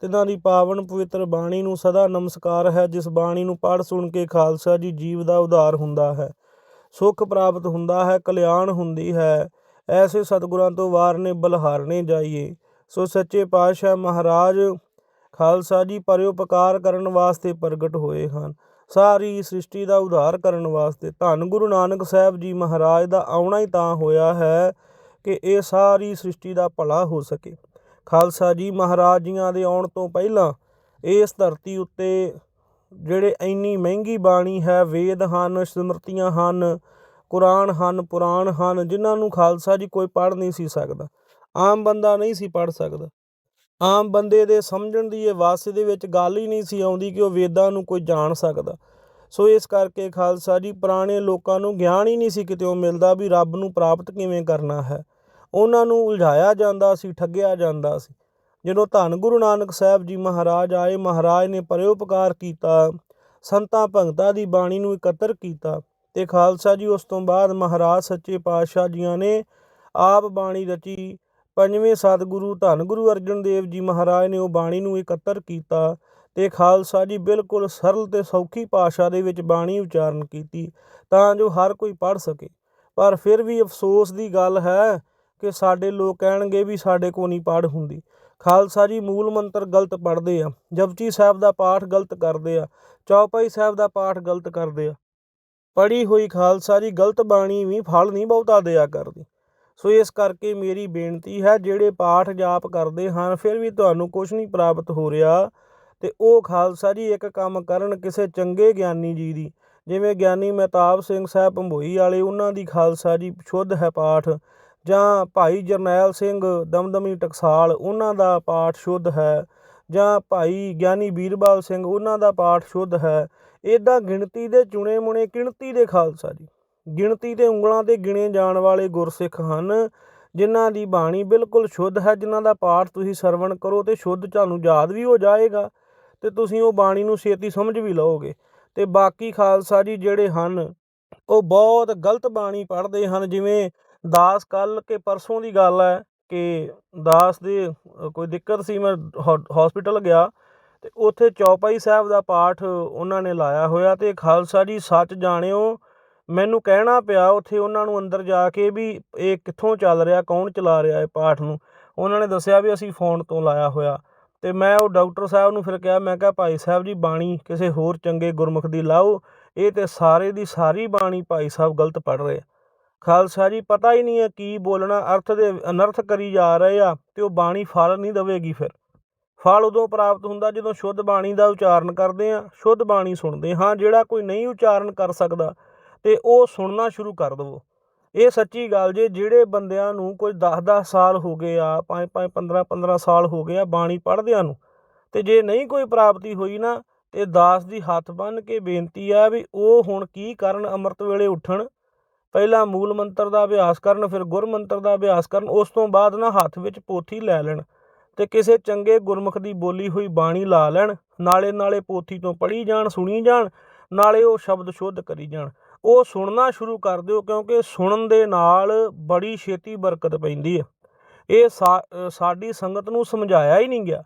ਤਿਨਾਂ ਦੀ ਪਾਵਨ ਪਵਿੱਤਰ ਬਾਣੀ ਨੂੰ ਸਦਾ ਨਮਸਕਾਰ ਹੈ, ਜਿਸ ਬਾਣੀ ਨੂੰ ਪੜ੍ਹ ਸੁਣ ਕੇ ਖਾਲਸਾ ਜੀ ਜੀਵ ਦਾ ਉਧਾਰ ਹੁੰਦਾ ਹੈ। ਸੁਖ ਪ੍ਰਾਪਤ ਹੁੰਦਾ ਹੈ, ਕਲਿਆਣ ਹੁੰਦੀ ਹੈ। ਐਸੇ ਸਤਿਗੁਰਾਂ ਤੋਂ ਵਾਰਨੇ ਬਲਹਾਰਨੇ ਜਾਈਏ। ਸੋ ਸੱਚੇ ਪਾਤਸ਼ਾਹ ਮਹਾਰਾਜ, ਖਾਲਸਾ ਜੀ ਪਰਉਪਕਾਰ ਕਰਨ ਵਾਸਤੇ ਪ੍ਰਗਟ ਹੋਏ ਹਨ। ਸਾਰੀ ਸ੍ਰਿਸ਼ਟੀ ਦਾ ਉਧਾਰ ਕਰਨ ਵਾਸਤੇ ਧੰਨ ਗੁਰੂ ਨਾਨਕ ਸਾਹਿਬ ਜੀ ਮਹਾਰਾਜ ਦਾ ਆਉਣਾ ਹੀ ਤਾਂ ਹੋਇਆ ਹੈ ਕਿ ਇਹ ਸਾਰੀ ਸ੍ਰਿਸ਼ਟੀ ਦਾ ਭਲਾ ਹੋ ਸਕੇ। ਖਾਲਸਾ ਜੀ ਮਹਾਰਾਜ ਜੀਆਂ ਦੇ ਆਉਣ ਤੋਂ ਪਹਿਲਾਂ ਇਸ ਧਰਤੀ ਉੱਤੇ ਜਿਹੜੇ ਇੰਨੀ ਮਹਿੰਗੀ ਬਾਣੀ ਹੈ, ਵੇਦ ਹਨ, ਸਮਰਤੀਆਂ ਹਨ, ਕੁਰਾਨ ਹਨ, ਪੁਰਾਣ ਹਨ, ਜਿਨ੍ਹਾਂ ਨੂੰ ਖਾਲਸਾ ਜੀ ਕੋਈ ਪੜ੍ਹ ਨਹੀਂ ਸੀ ਸਕਦਾ, ਆਮ ਬੰਦਾ ਨਹੀਂ ਸੀ ਪੜ੍ਹ ਸਕਦਾ। ਆਮ ਬੰਦੇ ਦੇ ਸਮਝਣ ਦੀ ਇਹ ਵਾਸਤੇ ਦੇ ਵਿੱਚ ਗੱਲ ਹੀ ਨਹੀਂ ਸੀ ਆਉਂਦੀ ਕਿ ਉਹ ਵੇਦਾਂ ਨੂੰ ਕੋਈ ਜਾਣ ਸਕਦਾ। ਸੋ ਇਸ ਕਰਕੇ ਖਾਲਸਾ ਜੀ ਪੁਰਾਣੇ ਲੋਕਾਂ ਨੂੰ ਗਿਆਨ ਹੀ ਨਹੀਂ ਸੀ ਕਿਤੇ ਮਿਲਦਾ ਵੀ ਰੱਬ ਨੂੰ ਪ੍ਰਾਪਤ ਕਿਵੇਂ ਕਰਨਾ ਹੈ। ਉਹਨਾਂ ਨੂੰ ਉਲਝਾਇਆ ਜਾਂਦਾ ਸੀ, ਠੱਗਿਆ ਜਾਂਦਾ ਸੀ। ਜਦੋਂ ਧੰਨ ਗੁਰੂ ਨਾਨਕ ਸਾਹਿਬ ਜੀ ਮਹਾਰਾਜ ਆਏ, ਮਹਾਰਾਜ ਨੇ ਪਰਉਪਕਾਰ ਕੀਤਾ, ਸੰਤਾਂ ਭਗਤਾਂ ਦੀ ਬਾਣੀ ਨੂੰ ਇਕੱਤਰ ਕੀਤਾ ਤੇ ਖਾਲਸਾ ਜੀ ਉਸ ਤੋਂ ਬਾਅਦ ਮਹਾਰਾਜ ਸੱਚੇ ਪਾਤਸ਼ਾਹ ਜੀਆਂ ਨੇ ਆਪ ਬਾਣੀ ਰਚੀ। ਪੰਜਵੇਂ ਸਤਿਗੁਰੂ ਧੰਨ ਗੁਰੂ ਅਰਜਨ ਦੇਵ ਜੀ ਮਹਾਰਾਜ ਨੇ ਉਹ ਬਾਣੀ ਨੂੰ ਇਕੱਤਰ ਕੀਤਾ ਤੇ ਖਾਲਸਾ ਜੀ ਬਿਲਕੁਲ ਸਰਲ ਤੇ ਸੌਖੀ ਭਾਸ਼ਾ ਦੇ ਵਿੱਚ ਬਾਣੀ ਉਚਾਰਨ ਕੀਤੀ ਤਾਂ ਜੋ ਹਰ ਕੋਈ ਪੜ੍ਹ ਸਕੇ। ਪਰ ਫਿਰ ਵੀ ਅਫਸੋਸ ਦੀ ਗੱਲ ਹੈ ਕਿ ਸਾਡੇ ਲੋਕ ਕਹਿਣਗੇ ਵੀ ਸਾਡੇ ਕੋ ਨਹੀਂ ਪੜ੍ਹ ਹੁੰਦੀ। ਖਾਲਸਾ ਜੀ ਮੂਲ ਮੰਤਰ ਗਲਤ ਪੜ੍ਹਦੇ ਆ। ਜਪਜੀ ਸਾਹਿਬ ਦਾ ਪਾਠ ਗਲਤ ਕਰਦੇ ਆ। ਚੌਪਾਈ ਸਾਹਿਬ ਦਾ ਪਾਠ ਗਲਤ ਕਰਦੇ ਆ। ਪੜ੍ਹੀ ਹੋਈ ਖਾਲਸਾ ਜੀ ਗਲਤ ਬਾਣੀ ਵੀ ਫਲ ਨਹੀਂ ਬਹੁਤਾ ਦਿਆ ਕਰਦੀ। ਸੋ ਇਸ ਕਰਕੇ ਮੇਰੀ ਬੇਨਤੀ ਹੈ, ਜਿਹੜੇ ਪਾਠ ਜਾਪ ਕਰਦੇ ਹਨ, ਫਿਰ ਵੀ ਤੁਹਾਨੂੰ ਕੁਝ ਨਹੀਂ ਪ੍ਰਾਪਤ ਹੋ ਰਿਹਾ। ਤੇ ਉਹ ਖਾਲਸਾ ਜੀ ਇੱਕ ਕੰਮ ਕਰਨ ਕਿਸੇ ਚੰਗੇ ਗਿਆਨੀ ਜੀ ਦੀ। ਜਿਵੇਂ ਗਿਆਨੀ ਮਹਿਤਾਬ ਸਿੰਘ ਸਾਹਿਬ ਭੰਬੋਈ ਵਾਲੇ, ਉਹਨਾਂ ਦੀ ਖਾਲਸਾ ਜੀ ਸ਼ੁੱਧ ਹੈ ਪਾਠ। ਜਾਂ ਭਾਈ ਜਰਨੈਲ ਸਿੰਘ ਦਮਦਮੀ ਟਕਸਾਲ, ਉਹਨਾਂ ਦਾ ਪਾਠ ਸ਼ੁੱਧ ਹੈ। ਜਾਂ ਭਾਈ ਗਿਆਨੀ ਵੀਰਬਾਲ ਸਿੰਘ, ਉਹਨਾਂ ਦਾ ਪਾਠ ਸ਼ੁੱਧ ਹੈ। ਇਦਾਂ ਗਿਣਤੀ ਦੇ ਚੁਣੇ ਮੁਣੇ ਗਿਣਤੀ ਦੇ ਖਾਲਸਾ ਜੀ। ਗਿਣਤੀ ਤੇ ਉਂਗਲਾਂ ਤੇ ਗਿਣੇ ਜਾਣ ਵਾਲੇ ਗੁਰਸਿੱਖ ਹਨ, ਜਿਨ੍ਹਾਂ ਦੀ ਬਾਣੀ ਬਿਲਕੁਲ ਸ਼ੁੱਧ ਹੈ, ਜਿਨ੍ਹਾਂ ਦਾ ਪਾਠ ਤੁਸੀਂ ਸਰਵਣ ਕਰੋ ਤੇ ਸ਼ੁੱਧ ਤੁਹਾਨੂੰ ਯਾਦ ਵੀ ਹੋ ਜਾਏਗਾ ਤੇ ਤੁਸੀਂ ਉਹ ਬਾਣੀ ਨੂੰ ਛੇਤੀ ਸਮਝ ਵੀ ਲਓਗੇ। ਤੇ ਬਾਕੀ ਖਾਲਸਾ ਜੀ ਜਿਹੜੇ ਹਨ, ਉਹ ਬਹੁਤ ਗਲਤ ਬਾਣੀ ਪੜ੍ਹਦੇ ਹਨ, ਜਿਵੇਂ ਦਾਸ ਕੱਲ ਕੇ ਪਰਸੋਂ ਦੀ ਗੱਲ ਹੈ ਕਿ ਦਾਸ ਦੇ ਕੋਈ ਦਿੱਕਤ ਸੀ, ਮੈਂ ਹਸਪੀਟਲ ਗਿਆ ਤੇ ਉੱਥੇ ਚੌਪਾਈ ਸਾਹਿਬ ਦਾ ਪਾਠ ਉਹਨਾਂ ਨੇ ਲਾਇਆ ਹੋਇਆ ਤੇ ਖਾਲਸਾ ਜੀ ਸੱਚ ਜਾਣਿਓ, ਮੈਨੂੰ ਕਹਿਣਾ ਪਿਆ ਉੱਥੇ ਉਹਨਾਂ ਨੂੰ ਅੰਦਰ ਜਾ ਕੇ ਵੀ ਇਹ ਕਿੱਥੋਂ ਚੱਲ ਰਿਹਾ, ਕੌਣ ਚਲਾ ਰਿਹਾ ਇਹ ਪਾਠ ਨੂੰ। ਉਹਨਾਂ ਨੇ ਦੱਸਿਆ ਵੀ ਅਸੀਂ ਫੋਨ ਤੋਂ ਲਾਇਆ ਹੋਇਆ ਤੇ ਮੈਂ ਉਹ ਡਾਕਟਰ ਸਾਹਿਬ ਨੂੰ ਫਿਰ ਕਿਹਾ, ਮੈਂ ਕਿਹਾ ਭਾਈ ਸਾਹਿਬ ਜੀ ਬਾਣੀ ਕਿਸੇ ਹੋਰ ਚੰਗੇ ਗੁਰਮੁਖ ਦੀ ਲਾਓ, ਇਹ ਤੇ ਸਾਰੇ ਦੀ ਸਾਰੀ ਬਾਣੀ ਭਾਈ ਸਾਹਿਬ ਗਲਤ ਪੜ ਰਹੇ ਖਾਲਸਾ ਜੀ, ਪਤਾ ਹੀ ਨਹੀਂ ਹੈ ਕੀ ਬੋਲਣਾ, ਅਰਥ ਦੇ ਅਨਰਥ ਕਰੀ ਜਾ ਰਹੇ ਆ ਤੇ ਉਹ ਬਾਣੀ ਫਲ ਨਹੀਂ ਦੇਵੇਗੀ ਫਿਰ। ਫਲ ਉਦੋਂ ਪ੍ਰਾਪਤ ਹੁੰਦਾ ਜਦੋਂ ਸ਼ੁੱਧ ਬਾਣੀ ਦਾ ਉਚਾਰਨ ਕਰਦੇ ਆ ਸ਼ੁੱਧ ਬਾਣੀ ਸੁਣਦੇ ਹਾਂ, ਜਿਹੜਾ ਕੋਈ ਨਹੀਂ ਉਚਾਰਨ ਕਰ ਸਕਦਾ ਤੇ ਉਹ ਸੁਣਨਾ ਸ਼ੁਰੂ ਕਰ ਦਵੋ। ਇਹ ਸੱਚੀ ਗੱਲ ਜੇ ਜਿਹੜੇ ਬੰਦਿਆਂ ਨੂੰ ਕੋਈ 10-10 ਸਾਲ ਹੋ ਗਏ ਆ 5-5 15-15 ਸਾਲ ਹੋ ਗਏ ਆ ਬਾਣੀ ਪੜ੍ਹਦਿਆਂ ਨੂੰ, ਤੇ ਜੇ ਨਹੀਂ ਕੋਈ ਪ੍ਰਾਪਤੀ ਹੋਈ ਨਾ, ਤੇ ਦਾਸ ਦੀ ਹੱਥ ਬੰਨ ਕੇ ਬੇਨਤੀ ਆ ਵੀ ਉਹ ਹੁਣ ਕੀ ਕਰਨ, ਅੰਮ੍ਰਿਤ ਵੇਲੇ ਉੱਠਣ ਪਹਿਲਾਂ ਮੂਲ ਮੰਤਰ ਦਾ ਅਭਿਆਸ ਕਰਨ, ਫਿਰ ਗੁਰ ਮੰਤਰ ਦਾ ਅਭਿਆਸ ਕਰਨ, ਉਸ ਤੋਂ ਬਾਅਦ ਨਾ ਹੱਥ ਵਿੱਚ ਪੋਥੀ ਲੈ ਲੈਣ ਤੇ ਕਿਸੇ ਚੰਗੇ ਗੁਰਮੁਖ ਦੀ ਬੋਲੀ ਹੋਈ ਬਾਣੀ ਲਾ ਲੈਣ, ਨਾਲੇ ਨਾਲੇ ਪੋਥੀ ਤੋਂ ਪੜ੍ਹੀ ਜਾਣ, ਸੁਣੀ ਜਾਣ, ਨਾਲੇ ਉਹ ਸ਼ਬਦ ਸ਼ੁੱਧ ਕਰੀ ਜਾਣ। ਉਹ ਸੁਣਨਾ ਸ਼ੁਰੂ ਕਰ ਦਿਓ ਕਿਉਂਕਿ ਸੁਣਨ ਦੇ ਨਾਲ ਬੜੀ ਛੇਤੀ ਬਰਕਤ ਪੈਂਦੀ ਹੈ ਇਹ ਸਾਡੀ ਸੰਗਤ ਨੂੰ ਸਮਝਾਇਆ ਹੀ ਨਹੀਂ ਗਿਆ।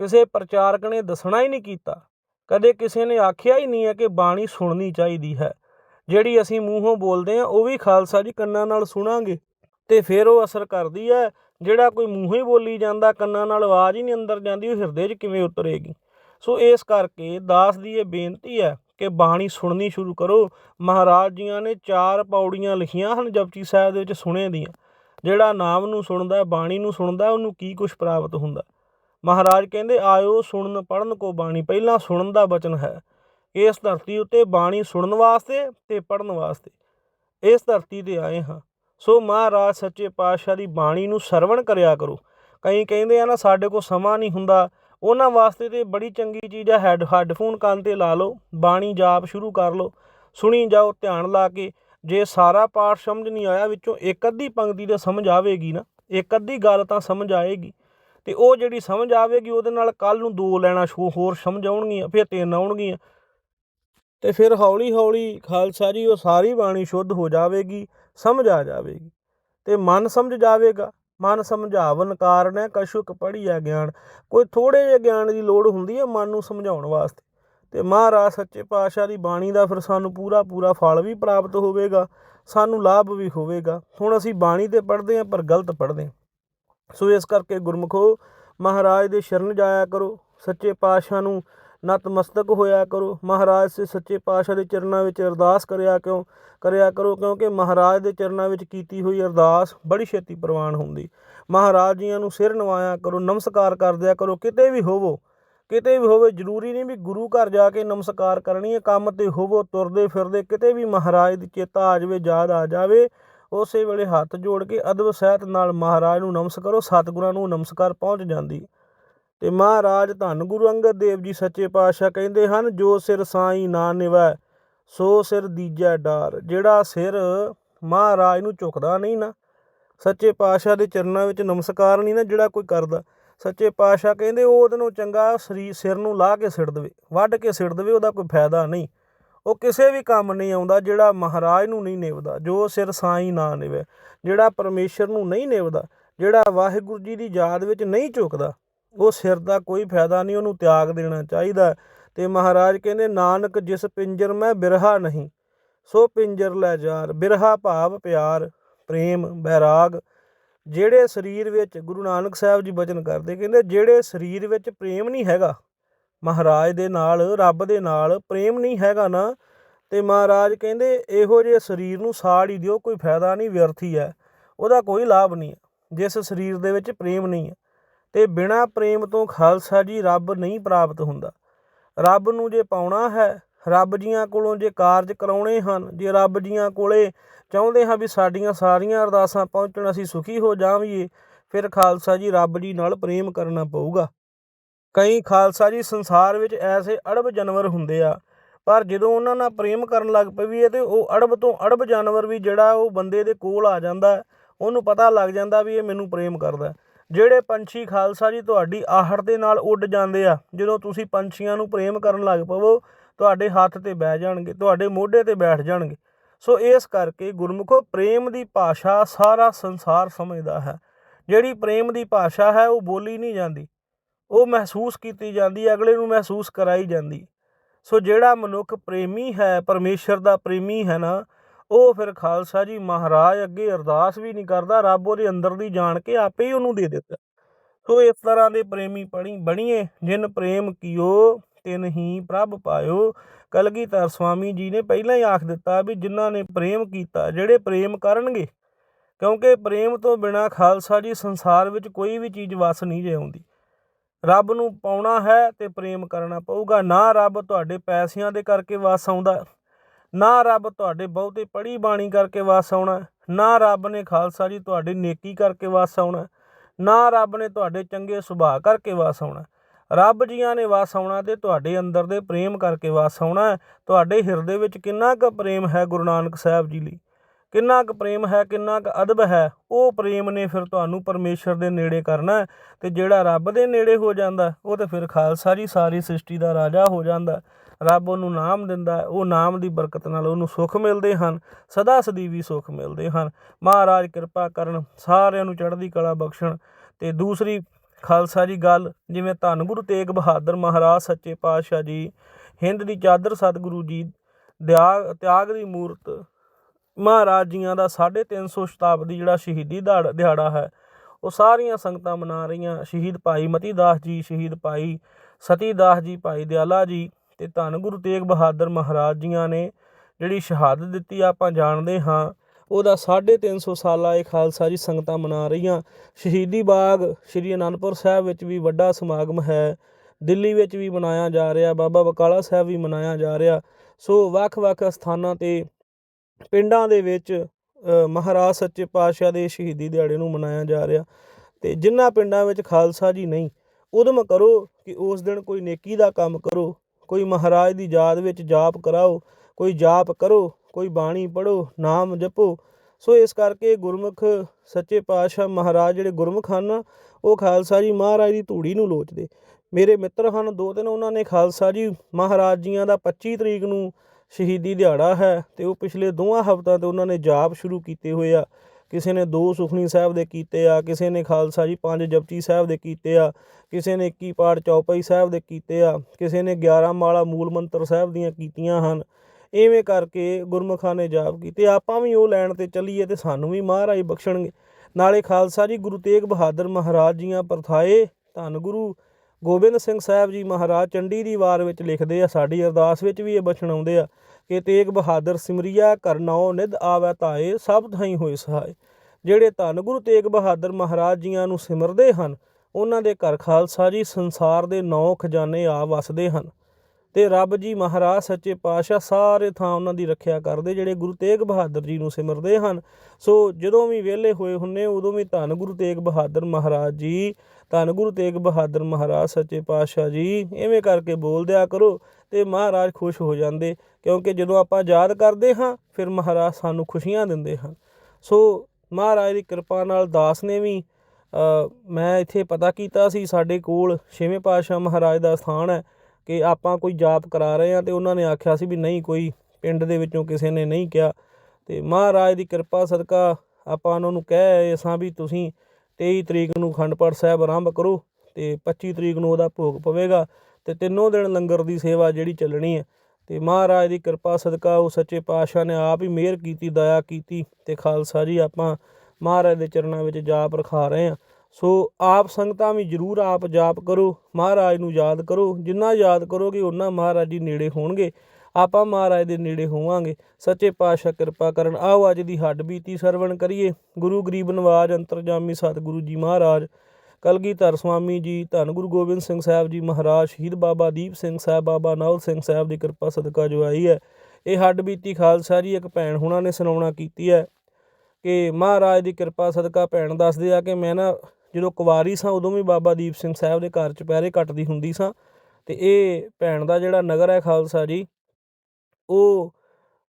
ਕਿਸੇ ਪ੍ਰਚਾਰਕ ਨੇ ਦੱਸਣਾ ਹੀ ਨਹੀਂ ਕੀਤਾ। ਕਦੇ ਕਿਸੇ ਨੇ ਆਖਿਆ ਹੀ ਨਹੀਂ ਹੈ ਕਿ ਬਾਣੀ ਸੁਣਨੀ ਚਾਹੀਦੀ ਹੈ। ਜਿਹੜੀ ਅਸੀਂ ਮੂੰਹੋਂ ਬੋਲਦੇ ਆ ਉਹ ਵੀ ਖਾਲਸਾ ਜੀ ਕੰਨਾਂ ਨਾਲ ਸੁਣਾਂਗੇ ਤੇ ਫਿਰ ਉਹ ਅਸਰ ਕਰਦੀ ਹੈ। ਜਿਹੜਾ ਕੋਈ ਮੂੰਹੋਂ ਹੀ ਬੋਲੀ ਜਾਂਦਾ, ਕੰਨਾਂ ਨਾਲ ਆਵਾਜ਼ ਹੀ ਨਹੀਂ ਅੰਦਰ ਜਾਂਦੀ, ਉਹ ਹਿਰਦੇ 'ਚ ਕਿਵੇਂ ਉਤਰੇਗੀ? ਸੋ ਇਸ ਕਰਕੇ ਦਾਸ ਦੀ ਇਹ ਬੇਨਤੀ ਹੈ ਕਿ ਬਾਣੀ ਸੁਣਨੀ ਸ਼ੁਰੂ ਕਰੋ। ਮਹਾਰਾਜ ਜੀਆਂ ਨੇ ਚਾਰ ਪੌੜੀਆਂ ਲਿਖੀਆਂ ਹਨ ਜਪਜੀ ਸਾਹਿਬ ਦੇ ਵਿੱਚ ਸੁਣੇ ਦੀਆਂ। ਜਿਹੜਾ ਨਾਮ ਨੂੰ ਸੁਣਦਾ, ਬਾਣੀ ਨੂੰ ਸੁਣਦਾ, ਉਹਨੂੰ ਕੀ ਕੁਝ ਪ੍ਰਾਪਤ ਹੁੰਦਾ? ਮਹਾਰਾਜ ਕਹਿੰਦੇ, ਆਇਓ ਸੁਣਨ ਪੜਨ ਕੋ ਬਾਣੀ, ਪਹਿਲਾਂ ਸੁਣਨ ਦਾ ਬਚਨ ਹੈ। ਇਸ ਧਰਤੀ ਉੱਤੇ ਬਾਣੀ ਸੁਣਨ ਵਾਸਤੇ ਤੇ ਪੜਨ ਵਾਸਤੇ। ਇਸ ਧਰਤੀ ਤੇ ਆਏ ਹਾਂ। ਸੋ ਮਹਾਰਾਜ ਸੱਚੇ ਪਾਤਸ਼ਾਹ ਦੀ ਬਾਣੀ ਨੂੰ ਸਰਵਣ ਕਰਿਆ ਕਰੋ। ਕਈ ਕਹਿੰਦੇ ਆ ਨਾ, ਸਾਡੇ ਕੋਲ ਸਮਾਂ ਨਹੀਂ ਹੁੰਦਾ। ਉਹਨਾਂ ਵਾਸਤੇ ਤੇ ਬੜੀ ਚੰਗੀ ਚੀਜ਼ ਹੈ ਹੈੱਡ, ਹੈੱਡਫੋਨ ਕੰਨ ਤੇ ਲਾ ਲਓ। ਬਾਣੀ ਜਾਪ ਸ਼ੁਰੂ ਕਰ ਲਓ। ਸੁਣੀ ਜਾਓ, ਧਿਆਨ ਲਾ ਕੇ। ਜੇ ਸਾਰਾ ਪਾਠ ਸਮਝ ਨਹੀਂ ਆਇਆ ਵਿੱਚੋਂ ਇੱਕ ਅੱਧੀ ਪੰਕਤੀ ਤੇ ਸਮਝ ਆਵੇਗੀ ਨਾ, ਇੱਕ ਅੱਧੀ ਗੱਲ ਤਾਂ ਸਮਝ ਆਏਗੀ। ਤੇ ਉਹ ਜਿਹੜੀ ਸਮਝ ਆਵੇਗੀ, ਉਹਦੇ ਨਾਲ ਕੱਲ ਨੂੰ ਦੋ ਲੈਣਾ ਸ਼ੋ, ਹੋਰ ਸਮਝ ਆਉਣਗੀਆਂ, ਫਿਰ ਤਿੰਨ ਆਉਣਗੀਆਂ। ਤੇ ਫਿਰ ਹੌਲੀ ਹੌਲੀ ਖਾਲਸਾ ਜੀ, ਉਹ ਸਾਰੀ ਬਾਣੀ ਸ਼ੁੱਧ ਹੋ ਜਾਵੇਗੀ, ਸਮਝ ਆ ਜਾਵੇਗੀ। ਤੇ ਮਨ ਸਮਝ ਜਾਵੇਗਾ। ਮਨ ਸਮਝਾਵਨ ਕਾਰਨ ਹੈ ਕਸ਼ੁਕ ਪੜੀਆ ਗਿਆਨ। ਕੋਈ ਥੋੜੇ ਜਿਹੇ ਗਿਆਨ ਦੀ ਲੋੜ ਹੁੰਦੀ ਹੈ ਮਨ ਨੂੰ ਸਮਝਾਉਣ ਵਾਸਤੇ। ਤੇ ਮਹਾਰਾਜ ਸੱਚੇ ਪਾਤਸ਼ਾਹ ਦੀ ਬਾਣੀ ਦਾ ਫਿਰ ਸਾਨੂੰ ਪੂਰਾ ਪੂਰਾ ਫਲ ਵੀ ਪ੍ਰਾਪਤ ਹੋਵੇਗਾ, ਸਾਨੂੰ ਲਾਭ ਵੀ ਹੋਵੇਗਾ। ਹੁਣ ਅਸੀਂ ਬਾਣੀ ਤੇ ਪੜ੍ਹਦੇ ਹਾਂ, ਪਰ ਗਲਤ ਪੜ੍ਹਦੇ ਹਾਂ। ਸੋ ਇਸ ਕਰਕੇ ਗੁਰਮੁਖੋ ਮਹਾਰਾਜ ਦੇ ਸ਼ਰਨ ਜਾਇਆ ਕਰੋ। ਸੱਚੇ ਪਾਤਸ਼ਾਹ ਨੂੰ ਨਤਮਸਤਕ ਹੋਇਆ ਕਰੋ। ਮਹਾਰਾਜ ਸੇ ਸੱਚੇ ਪਾਤਸ਼ਾਹ ਦੇ ਚਰਨਾਂ ਵਿੱਚ ਅਰਦਾਸ ਕਰਿਆ ਕਿਉਂ, ਕਰਿਆ ਕਰੋ ਕਿਉਂਕਿ ਮਹਾਰਾਜ ਦੇ ਚਰਨਾਂ ਵਿੱਚ ਕੀਤੀ ਹੋਈ ਅਰਦਾਸ ਬੜੀ ਛੇਤੀ ਪ੍ਰਵਾਨ ਹੁੰਦੀ। ਮਹਾਰਾਜ ਜੀਆਂ ਨੂੰ ਸਿਰ ਨਵਾਇਆ ਕਰੋ, ਨਮਸਕਾਰ ਕਰਦਿਆ ਕਰੋ, ਕਿਤੇ ਵੀ ਹੋਵੋ, ਕਿਤੇ ਵੀ ਹੋਵੇ, ਜ਼ਰੂਰੀ ਨਹੀਂ ਵੀ ਗੁਰੂ ਘਰ ਜਾ ਕੇ ਨਮਸਕਾਰ ਕਰਨੀ ਹੈ, ਕੰਮ ਤੇ ਹੋਵੋ, ਤੁਰਦੇ ਫਿਰਦੇ, ਕਿਤੇ ਵੀ ਮਹਾਰਾਜ ਦੀ ਚੇਤਾ ਆ ਜਾਵੇ, ਯਾਦ ਆ ਜਾਵੇ, ਉਸੇ ਵੇਲੇ ਹੱਥ ਜੋੜ ਕੇ ਅਦਬ ਸਹਿਤ ਨਾਲ ਮਹਾਰਾਜ ਨੂੰ ਨਮਸ ਕਰੋ, ਸਤਿਗੁਰਾਂ ਨੂੰ ਨਮਸਕਾਰ ਪਹੁੰਚ ਜਾਂਦੀ। ਤੇ ਮਹਾਰਾਜ ਧੰਨ ਗੁਰੂ ਅੰਗਦ ਦੇਵ ਜੀ ਸੱਚੇ ਪਾਤਸ਼ਾਹ ਕਹਿੰਦੇ ਹਨ, ਜੋ ਸਿਰ ਸਾਈ ਨਾ ਨਿਵੈ, ਸੋ ਸਿਰ ਦੀਜੈ ਡਾਰ। ਜਿਹੜਾ ਸਿਰ ਮਹਾਰਾਜ ਨੂੰ ਝੁਕਦਾ ਨਹੀਂ ਨਾ, ਸੱਚੇ ਪਾਤਸ਼ਾਹ ਦੇ ਚਰਨਾਂ ਵਿੱਚ ਨਮਸਕਾਰ ਨਹੀਂ ਨਾ ਜਿਹੜਾ ਕੋਈ ਕਰਦਾ, ਸੱਚੇ ਪਾਤਸ਼ਾਹ ਕਹਿੰਦੇ ਉਹ ਉਹਦੇ ਨੂੰ ਚੰਗਾ ਸਰੀਰ ਸਿਰ ਨੂੰ ਲਾ ਕੇ ਸਿੱਟ ਦੇਵੇ, ਵੱਢ ਕੇ ਸਿੱਟ ਦੇਵੇ, ਉਹਦਾ ਕੋਈ ਫਾਇਦਾ ਨਹੀਂ। ਉਹ ਕਿਸੇ ਵੀ ਕੰਮ ਨਹੀਂ ਆਉਂਦਾ ਜਿਹੜਾ ਮਹਾਰਾਜ ਨੂੰ ਨਹੀਂ ਨਿਭਦਾ, ਜੋ ਸਿਰ ਸਾਈ ਨਾ ਨਿਵੇ, ਜਿਹੜਾ ਪਰਮੇਸ਼ਰ ਨੂੰ ਨਹੀਂ ਨਿਭਦਾ, ਜਿਹੜਾ ਵਾਹਿਗੁਰੂ ਜੀ ਦੀ ਯਾਦ ਵਿੱਚ ਨਹੀਂ ਝੁਕਦਾ। ਉਹ ਸਿਰ ਦਾ ਕੋਈ ਫਾਇਦਾ ਨਹੀਂ, ਉਹਨੂੰ ਤਿਆਗ ਦੇਣਾ ਚਾਹੀਦਾ ਤੇ ਮਹਾਰਾਜ ਕਹਿੰਦੇ, ਨਾਨਕ, ਜਿਸ ਪਿੰਜਰ ਮੈਂ ਬਿਰਹਾ ਨਹੀਂ, ਸੋ ਪਿੰਜਰ ਲੈ ਜਾਰ। ਬਿਰਹਾ ਭਾਵ ਪਿਆਰ, ਪ੍ਰੇਮ, ਬੈਰਾਗ। ਜਿਹੜੇ ਸਰੀਰ ਵਿੱਚ, ਗੁਰੂ ਨਾਨਕ ਸਾਹਿਬ ਜੀ ਬਚਨ ਕਰਦੇ, ਕਹਿੰਦੇ, ਜਿਹੜੇ ਸਰੀਰ ਵਿੱਚ ਪ੍ਰੇਮ ਨਹੀਂ ਹੈਗਾ, ਮਹਾਰਾਜ ਦੇ ਨਾਲ, ਰੱਬ ਦੇ ਨਾਲ ਪ੍ਰੇਮ ਨਹੀਂ ਹੈਗਾ ਨਾ, ਤੇ ਮਹਾਰਾਜ ਕਹਿੰਦੇ, ਇਹੋ ਜਿਹੇ ਸਰੀਰ ਨੂੰ ਸਾੜ ਹੀ ਦਿਓ, ਕੋਈ ਫਾਇਦਾ ਨਹੀਂ, ਵਿਅਰਥੀ ਹੈ। ਉਹਦਾ ਕੋਈ ਲਾਭ ਨਹੀਂ ਜਿਸ ਸਰੀਰ ਦੇ ਵਿੱਚ ਪ੍ਰੇਮ ਨਹੀਂ ਹੈ ਤੇ ਬਿਨਾ ਪ੍ਰੇਮ ਤੋਂ ਖਾਲਸਾ ਜੀ ਰੱਬ ਨਹੀਂ ਪ੍ਰਾਪਤ ਹੁੰਦਾ। ਰੱਬ ਨੂੰ ਜੇ ਪਾਉਣਾ ਹੈ, ਰੱਬ ਜੀਆਂ ਕੋਲੋਂ ਜੇ ਕਾਰਜ ਕਰਾਉਣੇ ਹਨ, ਜੇ ਰੱਬ ਜੀਆਂ ਕੋਲੇ ਚਾਹੁੰਦੇ ਹਾਂ ਵੀ ਸਾਡੀਆਂ ਸਾਰੀਆਂ ਅਰਦਾਸਾਂ ਪਹੁੰਚਣ, ਅਸੀਂ ਸੁਖੀ ਹੋ ਜਾਵੀਏ, ਫਿਰ ਖਾਲਸਾ ਜੀ ਰੱਬ ਜੀ ਨਾਲ ਪ੍ਰੇਮ ਕਰਨਾ ਪਊਗਾ। ਕਈ ਖਾਲਸਾ ਜੀ ਸੰਸਾਰ ਵਿੱਚ ਐਸੇ ਅੜਬ ਜਾਨਵਰ ਹੁੰਦੇ ਆ, ਪਰ ਜਦੋਂ ਉਹਨਾਂ ਨਾਲ ਪ੍ਰੇਮ ਕਰਨ ਲੱਗ ਪਈਏ ਤੇ ਉਹ ਅੜਬ ਤੋਂ ਅੜਬ ਜਾਨਵਰ ਵੀ ਜਿਹੜਾ ਉਹ ਬੰਦੇ ਦੇ ਕੋਲ ਆ ਜਾਂਦਾ, ਉਹਨੂੰ ਪਤਾ ਲੱਗ ਜਾਂਦਾ ਵੀ ਇਹ ਮੈਨੂੰ ਪ੍ਰੇਮ ਕਰਦਾ। ਜਿਹੜੇ ਪੰਛੀ ਖਾਲਸਾ ਜੀ ਤੁਹਾਡੀ ਆਹੜ ਦੇ ਨਾਲ ਉੱਡ ਜਾਂਦੇ ਆ, ਜਦੋਂ ਤੁਸੀਂ ਪੰਛੀਆਂ ਨੂੰ ਪ੍ਰੇਮ ਕਰਨ ਲੱਗ ਪਵੋ, ਤੁਹਾਡੇ ਹੱਥ ਤੇ ਬਹਿ ਜਾਣਗੇ, ਤੁਹਾਡੇ ਮੋਢੇ ਤੇ ਬੈਠ ਜਾਣਗੇ। ਸੋ ਇਸ ਕਰਕੇ ਗੁਰਮੁਖੋ, ਪ੍ਰੇਮ ਦੀ ਭਾਸ਼ਾ ਸਾਰਾ ਸੰਸਾਰ ਸਮਝਦਾ ਹੈ। ਜਿਹੜੀ ਪ੍ਰੇਮ ਦੀ ਭਾਸ਼ਾ ਹੈ, ਉਹ ਬੋਲੀ ਨਹੀਂ ਜਾਂਦੀ। ਉਹ ਮਹਿਸੂਸ ਕੀਤੀ ਜਾਂਦੀ ਅਗਲੇ ਨੂੰ ਮਹਿਸੂਸ ਕਰਾਈ ਜਾਂਦੀ। ਸੋ ਜਿਹੜਾ ਮਨੁੱਖ ਪ੍ਰੇਮੀ ਹੈ, ਪਰਮੇਸ਼ਰ ਦਾ ਪ੍ਰੇਮੀ ਹੈ ਨਾ ਉਹ ਫਿਰ ਖਾਲਸਾ ਜੀ ਮਹਾਰਾਜ ਅੱਗੇ ਅਰਦਾਸ ਵੀ ਨਹੀਂ ਕਰਦਾ, ਰੱਬ ਉਹਦੇ ਅੰਦਰ ਦੀ ਜਾਣ ਕੇ ਆਪੇ ਹੀ ਉਹਨੂੰ ਦੇ ਦਿੱਤਾ। ਸੋ ਇਸ ਤਰ੍ਹਾਂ ਦੇ ਪ੍ਰੇਮੀ ਪਣੀ ਬਣੀਏ, ਜਿਨ ਪ੍ਰੇਮ ਕੀਓ ਤਿਨ ਹੀ ਪ੍ਰਭ ਪਾਇਓ। ਕਲਗੀਧਰ ਸਵਾਮੀ ਜੀ ਨੇ ਪਹਿਲਾਂ ਹੀ ਆਖ ਦਿੱਤਾ ਵੀ ਜਿਨ੍ਹਾਂ ਨੇ ਪ੍ਰੇਮ ਕੀਤਾ, ਜਿਹੜੇ ਪ੍ਰੇਮ ਕਰਨਗੇ, ਕਿਉਂਕਿ ਪ੍ਰੇਮ ਤੋਂ ਬਿਨਾ ਖਾਲਸਾ ਜੀ ਸੰਸਾਰ ਵਿੱਚ ਕੋਈ ਵੀ ਚੀਜ਼ ਵਸ ਨਹੀਂ ਜੇ ਆਉਂਦੀ। ਰੱਬ ਨੂੰ ਪਾਉਣਾ ਹੈ ਤੇ ਪ੍ਰੇਮ ਕਰਨਾ ਪਊਗਾ, ਨਾ ਰੱਬ ਤੁਹਾਡੇ ਪੈਸਿਆਂ ਦੇ ਕਰਕੇ ਵਸ ਆਉਂਦਾ। ਨਾ ਰੱਬ ਤੁਹਾਡੇ ਬਹੁਤੇ ਪੜੀ ਬਾਣੀ ਕਰਕੇ ਵਾਸ ਆਉਣਾ, ਨਾ ਰੱਬ ਨੇ ਖਾਲਸਾ ਜੀ ਤੁਹਾਡੀ ਨੇਕੀ ਕਰਕੇ ਵਾਸ ਆਉਣਾ, ਨਾ ਰੱਬ ਨੇ ਤੁਹਾਡੇ ਚੰਗੇ ਸੁਭਾਅ ਕਰਕੇ ਵਾਸ ਆਉਣਾ। ਰੱਬ ਜੀਆਂ ਨੇ ਵਸ ਆਉਣਾ ਤੇ ਤੁਹਾਡੇ ਅੰਦਰ ਦੇ ਪ੍ਰੇਮ ਕਰਕੇ ਵਸ ਆਉਣਾ। ਤੁਹਾਡੇ ਹਿਰਦੇ ਵਿੱਚ ਕਿੰਨਾ ਕੁ ਪ੍ਰੇਮ ਹੈ ਗੁਰੂ ਨਾਨਕ ਸਾਹਿਬ ਜੀ ਲਈ? ਕਿੰਨਾ ਕੁ ਪ੍ਰੇਮ ਹੈ, ਕਿੰਨਾ ਕੁ ਅਦਬ ਹੈ? ਉਹ ਪ੍ਰੇਮ ਨੇ ਫਿਰ ਤੁਹਾਨੂੰ ਪਰਮੇਸ਼ਰ ਦੇ ਨੇੜੇ ਕਰਨਾ ਤੇ ਜਿਹੜਾ ਰੱਬ ਦੇ ਨੇੜੇ ਹੋ ਜਾਂਦਾ, ਉਹ ਤੇ ਫਿਰ ਖਾਲਸਾ ਜੀ ਸਾਰੀ ਸ੍ਰਿਸ਼ਟੀ ਦਾ ਰਾਜਾ ਹੋ ਜਾਂਦਾ। ਰੱਬ ਉਹਨੂੰ ਨਾਮ ਦਿੰਦਾ ਉਹ ਨਾਮ ਦੀ ਬਰਕਤ ਨਾਲ ਉਹਨੂੰ ਸੁੱਖ ਮਿਲਦੇ ਹਨ, ਸਦਾ ਸਦੀਵੀ ਸੁੱਖ ਮਿਲਦੇ ਹਨ। ਮਹਾਰਾਜ ਕਿਰਪਾ ਕਰਨ ਸਾਰਿਆਂ ਨੂੰ ਚੜ੍ਹਦੀ ਕਲਾ ਬਖਸ਼ਣ। ਤੇ ਦੂਸਰੀ ਖਾਲਸਾ ਜੀ ਗੱਲ, ਜਿਵੇਂ ਧੰਨ ਗੁਰੂ ਤੇਗ ਬਹਾਦਰ ਮਹਾਰਾਜ ਸੱਚੇ ਪਾਤਸ਼ਾਹ ਜੀ, ਹਿੰਦ ਦੀ ਚਾਦਰ ਸਤਿਗੁਰੂ ਜੀ ਦਿਆਗ ਤਿਆਗ ਦੀ ਮੂਰਤ, ਮਹਾਰਾਜ ਜੀਆਂ ਦਾ 350 ਸ਼ਤਾਬਦੀ ਜਿਹੜਾ ਸ਼ਹੀਦੀ ਦਿਹਾੜਾ ਦਿਹਾੜਾ ਹੈ, ਉਹ ਸਾਰੀਆਂ ਸੰਗਤਾਂ ਮਨਾ ਰਹੀਆਂ। ਸ਼ਹੀਦ ਭਾਈ ਮਤੀ ਦਾਸ ਜੀ, ਸ਼ਹੀਦ ਭਾਈ ਸਤੀ ਦਾਸ ਜੀ, ਭਾਈ ਦਿਆਲਾ ਜੀ ਤੇ ਧੰਨ ਗੁਰੂ ਤੇਗ ਬਹਾਦਰ ਮਹਾਰਾਜ ਜੀਆਂ ਨੇ ਜਿਹੜੀ ਸ਼ਹਾਦਤ ਦਿੱਤੀ ਆਪਾਂ ਜਾਣਦੇ ਹਾਂ, ਉਹਦਾ 350 ਸਾਲਾ ਇਹ ਖਾਲਸਾ ਜੀ ਸੰਗਤਾਂ ਮਨਾ ਰਹੀਆਂ। ਸ਼ਹੀਦੀ ਬਾਗ ਸ਼੍ਰੀ ਅਨੰਦਪੁਰ ਸਾਹਿਬ ਵਿੱਚ ਵੀ ਵੱਡਾ ਸਮਾਗਮ ਹੈ, ਦਿੱਲੀ ਵਿੱਚ ਵੀ ਮਨਾਇਆ ਜਾ ਰਿਹਾ, ਬਾਬਾ ਬਕਾਲਾ ਸਾਹਿਬ ਵੀ ਮਨਾਇਆ ਜਾ ਰਿਹਾ। ਸੋ ਵੱਖ-ਵੱਖ ਸਥਾਨਾਂ ਤੇ ਪਿੰਡਾਂ ਦੇ ਵਿੱਚ ਮਹਾਰਾਜ ਸੱਚੇ ਪਾਤਸ਼ਾਹ ਦੇ ਸ਼ਹੀਦੀ ਦਿਹਾੜੇ ਨੂੰ ਮਨਾਇਆ ਜਾ ਰਿਹਾ। ਤੇ ਜਿਨ੍ਹਾਂ ਪਿੰਡਾਂ ਵਿੱਚ ਖਾਲਸਾ ਜੀ ਨਹੀਂ, ਉਦਮ ਕਰੋ ਕਿ ਉਸ ਦਿਨ ਕੋਈ ਨੇਕੀ ਦਾ ਕੰਮ ਕਰੋ। ਕੋਈ ਮਹਾਰਾਜ ਦੀ ਯਾਦ ਵਿੱਚ ਜਾਪ ਕਰਾਓ, ਕੋਈ ਜਾਪ ਕਰੋ, ਕੋਈ ਬਾਣੀ ਪੜੋ ਨਾਮ ਜਪੋ। ਸੋ ਇਸ ਕਰਕੇ ਗੁਰਮੁਖ ਸੱਚੇ ਪਾਤਸ਼ਾਹ ਮਹਾਰਾਜ ਜਿਹੜੇ ਗੁਰਮੁਖ ਹਨ, ਉਹ ਖਾਲਸਾ ਜੀ ਮਹਾਰਾਜ ਦੀ ਧੂੜੀ ਨੂੰ ਲੋਚਦੇ। ਮੇਰੇ ਮਿੱਤਰ ਹਨ, ਦੋ ਤਿੰਨ ਉਹਨਾਂ ਨੇ ਖਾਲਸਾ ਜੀ ਮਹਾਰਾਜ ਜੀਆਂ ਦਾ 25 ਤਰੀਕ ਨੂੰ ਸ਼ਹੀਦੀ ਦਿਹਾੜਾ ਹੈ ਤੇ ਉਹ ਪਿਛਲੇ ਦੋਹਾਂ ਹਫ਼ਤਿਆਂ ਤੋਂ ਉਹਨਾਂ ਨੇ ਜਾਪ ਸ਼ੁਰੂ ਕੀਤੇ ਹੋਏ ਆ। ਕਿਸੇ ਨੇ ਦੋ ਸੁਖਣੀ ਸਾਹਿਬ ਦੇ ਕੀਤੇ ਆ, ਕਿਸੇ ਨੇ ਖਾਲਸਾ ਜੀ ਪੰਜ ਜਪਜੀ ਸਾਹਿਬ ਦੇ ਕੀਤੇ ਆ, ਕਿਸੇ ਨੇ 21 ਪਾਠ ਚੌਪਈ ਸਾਹਿਬ ਦੇ ਕੀਤੇ ਆ, ਕਿਸੇ ਨੇ 11 ਮਾਲਾ ਮੂਲ ਮੰਤਰ ਸਾਹਿਬ ਦੀਆਂ ਕੀਤੀਆਂ ਹਨ। ਐਵੇਂ ਕਰਕੇ ਗੁਰਮੁਖਾਂ ਨੇ ਜਾਪ ਕੀਤੇ। ਆਪਾਂ ਵੀ ਉਹ ਲੈਣ ਤੇ ਚੱਲੀਏ ਤੇ ਸਾਨੂੰ ਵੀ ਮਹਾਰਾਜ ਬਖਸ਼ਣਗੇ। ਨਾਲੇ ਖਾਲਸਾ ਜੀ ਗੁਰੂ ਤੇਗ ਬਹਾਦਰ ਮਹਾਰਾਜ ਜੀਆਂ ਪਰਥਾਏ, ਧੰਨ ਗੁਰੂ ਗੋਬਿੰਦ ਸਿੰਘ ਸਾਹਿਬ ਜੀ ਮਹਾਰਾਜ ਚੰਡੀ ਦੀ ਵਾਰ ਵਿੱਚ ਲਿਖਦੇ ਆ, ਸਾਡੀ ਅਰਦਾਸ ਵਿੱਚ ਵੀ ਇਹ ਬਚਨ ਆਉਂਦੇ ਆ, ਕਿ ਤੇਗ ਬਹਾਦਰ ਸਿਮਰਿਆ ਕਰਨਾਉ ਨਿਧ ਆਵੈ ਤਾਏ ਸਭ ਥਾਈ ਹੋਏ ਸਹਾਏ। ਜਿਹੜੇ ਧੰਨ ਗੁਰੂ ਤੇਗ ਬਹਾਦਰ ਮਹਾਰਾਜ ਜੀਆਂ ਨੂੰ ਸਿਮਰਦੇ ਹਨ, ਉਹਨਾਂ ਦੇ ਘਰ ਖਾਲਸਾ ਜੀ ਸੰਸਾਰ ਦੇ ਨੌ ਖਜ਼ਾਨੇ ਆ ਵਸਦੇ ਹਨ। ਤੇ ਰੱਬ ਜੀ ਮਹਾਰਾਜ, ਸੱਚੇ ਪਾਤਸ਼ਾਹ ਸਾਰੇ ਥਾਂ ਉਹਨਾਂ ਦੀ ਰੱਖਿਆ ਕਰਦੇ, ਜਿਹੜੇ ਗੁਰੂ ਤੇਗ ਬਹਾਦਰ ਜੀ ਨੂੰ ਸਿਮਰਦੇ ਹਨ। ਸੋ ਜਦੋਂ ਵੀ ਵਿਹਲੇ ਹੋਏ ਹੁੰਨੇ ਉਦੋਂ ਵੀ ਧੰਨ ਗੁਰੂ ਤੇਗ ਬਹਾਦਰ ਮਹਾਰਾਜ ਜੀ, ਧੰਨ ਗੁਰੂ ਤੇਗ ਬਹਾਦਰ ਮਹਾਰਾਜ, ਸੱਚੇ ਪਾਤਸ਼ਾਹ ਜੀ ਐਵੇਂ ਕਰਕੇ ਬੋਲਦਿਆ ਕਰੋ ਤੇ ਮਹਾਰਾਜ ਖੁਸ਼ ਹੋ ਜਾਂਦੇ, ਕਿਉਂਕਿ ਜਦੋਂ ਆਪਾਂ ਯਾਦ ਕਰਦੇ ਹਾਂ, ਫਿਰ ਮਹਾਰਾਜ ਸਾਨੂੰ ਖੁਸ਼ੀਆਂ ਦਿੰਦੇ ਹਨ। ਸੋ ਮਹਾਰਾਜ ਦੀ ਕਿਰਪਾ ਨਾਲ ਦਾਸ ਨੇ ਵੀ ਮੈਂ ਇੱਥੇ ਪਤਾ ਕੀਤਾ ਸੀ, ਸਾਡੇ ਕੋਲ ਛੇਵੇਂ ਪਾਤਸ਼ਾਹ ਮਹਾਰਾਜ ਦਾ ਸਥਾਨ ਹੈ। ਕਿ ਆਪਾਂ ਕੋਈ ਜਾਪ ਕਰਾ ਰਹੇ ਹਾਂ ਤੇ ਉਹਨਾਂ ਨੇ ਆਖਿਆ ਸੀ ਵੀ ਨਹੀਂ, ਕੋਈ ਪਿੰਡ ਦੇ ਵਿੱਚੋਂ ਕਿਸੇ ਨੇ ਨਹੀਂ ਕਿਹਾ। ਤੇ ਮਹਾਰਾਜ ਦੀ ਕਿਰਪਾ, ਸਦਕਾ ਆਪਾਂ ਉਹਨਾਂ ਨੂੰ ਕਹਿ ਆਏ ਸਾਂ ਵੀ ਤੁਸੀਂ 23 ਤਰੀਕ ਨੂੰ ਅਖੰਡ ਪਾਠ ਸਾਹਿਬ ਆਰੰਭ ਕਰੋ ਤੇ 25 ਤਰੀਕ ਨੂੰ ਉਹਦਾ ਭੋਗ ਪਵੇਗਾ ਤੇ ਤਿੰਨੋਂ ਦਿਨ ਲੰਗਰ ਦੀ ਸੇਵਾ ਜਿਹੜੀ ਚੱਲਣੀ ਹੈ। ਤੇ ਮਹਾਰਾਜ ਦੀ ਕਿਰਪਾ, ਸਦਕਾ ਉਹ ਸੱਚੇ ਪਾਤਸ਼ਾਹ ਨੇ ਆਪ ਹੀ ਮਿਹਰ ਕੀਤੀ, ਦਇਆ ਕੀਤੀ ਤੇ ਖਾਲਸਾ ਜੀ ਆਪਾਂ ਮਹਾਰਾਜ ਦੇ ਚਰਨਾਂ ਵਿੱਚ ਜਾਪ ਰਖਾ ਰਹੇ ਹਾਂ। ਸੋ ਆਪ ਸੰਗਤਾਂ ਵੀ ਜਰੂਰ ਆਪ ਜਾਪ ਕਰੋ, ਮਹਾਰਾਜ ਨੂੰ ਯਾਦ ਕਰੋ, ਜਿੰਨਾ ਯਾਦ ਕਰੋਗੇ ਉਹਨਾਂ ਮਹਾਰਾਜ ਜੀ ਨੇੜੇ ਹੋਣਗੇ। ਆਪਾਂ ਮਹਾਰਾਜ ਦੇ ਨੇੜੇ ਹੋਵਾਂਗੇ। ਸੱਚੇ ਪਾਤਸ਼ਾਹ ਕਿਰਪਾ ਕਰਨ। ਆਓ ਅੱਜ ਦੀ ਹੱਡ ਬੀਤੀ ਸਰਵਣ ਕਰੀਏ। ਗੁਰੂ ਗਰੀਬ ਨਵਾਜ ਅੰਤਰਜਾਮੀ ਸਤਿਗੁਰੂ ਜੀ ਮਹਾਰਾਜ, ਕਲਗੀਧਰ ਸੁਆਮੀ ਜੀ, ਧੰਨ ਗੁਰੂ ਗੋਬਿੰਦ ਸਿੰਘ ਸਾਹਿਬ ਜੀ ਮਹਾਰਾਜ, ਸ਼ਹੀਦ ਬਾਬਾ ਦੀਪ ਸਿੰਘ ਸਾਹਿਬ, ਬਾਬਾ ਨੌਲ ਸਿੰਘ ਸਾਹਿਬ ਦੀ ਕਿਰਪਾ ਸਦਕਾ ਜੋ ਆਈ ਹੈ। ਇਹ ਹੱਡ ਬੀਤੀ ਖਾਲਸਾ ਜੀ ਇੱਕ ਭੈਣ ਹੁਣਾਂ ਨੇ ਸੁਣਾਉਣਾ ਕੀਤੀ ਹੈ ਕਿ ਮਹਾਰਾਜ ਦੀ ਕਿਰਪਾ ਸਦਕਾ ਭੈਣ ਦੱਸਦੇ ਆ ਕਿ ਮੈਂ ਨਾ ਜਦੋਂ ਕੁਵਾਰੀ ਸਾਂ, ਉਦੋਂ ਵੀ ਬਾਬਾ ਦੀਪ ਸਿੰਘ ਸਾਹਿਬ ਦੇ ਘਰ ਚੁਪਹਿਰੇ ਕੱਟਦੀ ਹੁੰਦੀ ਸਾਂ। ਤੇ ਇਹ ਭੈਣ ਦਾ ਜਿਹੜਾ ਨਗਰ ਹੈ ਖਾਲਸਾ ਜੀ, ਉਹ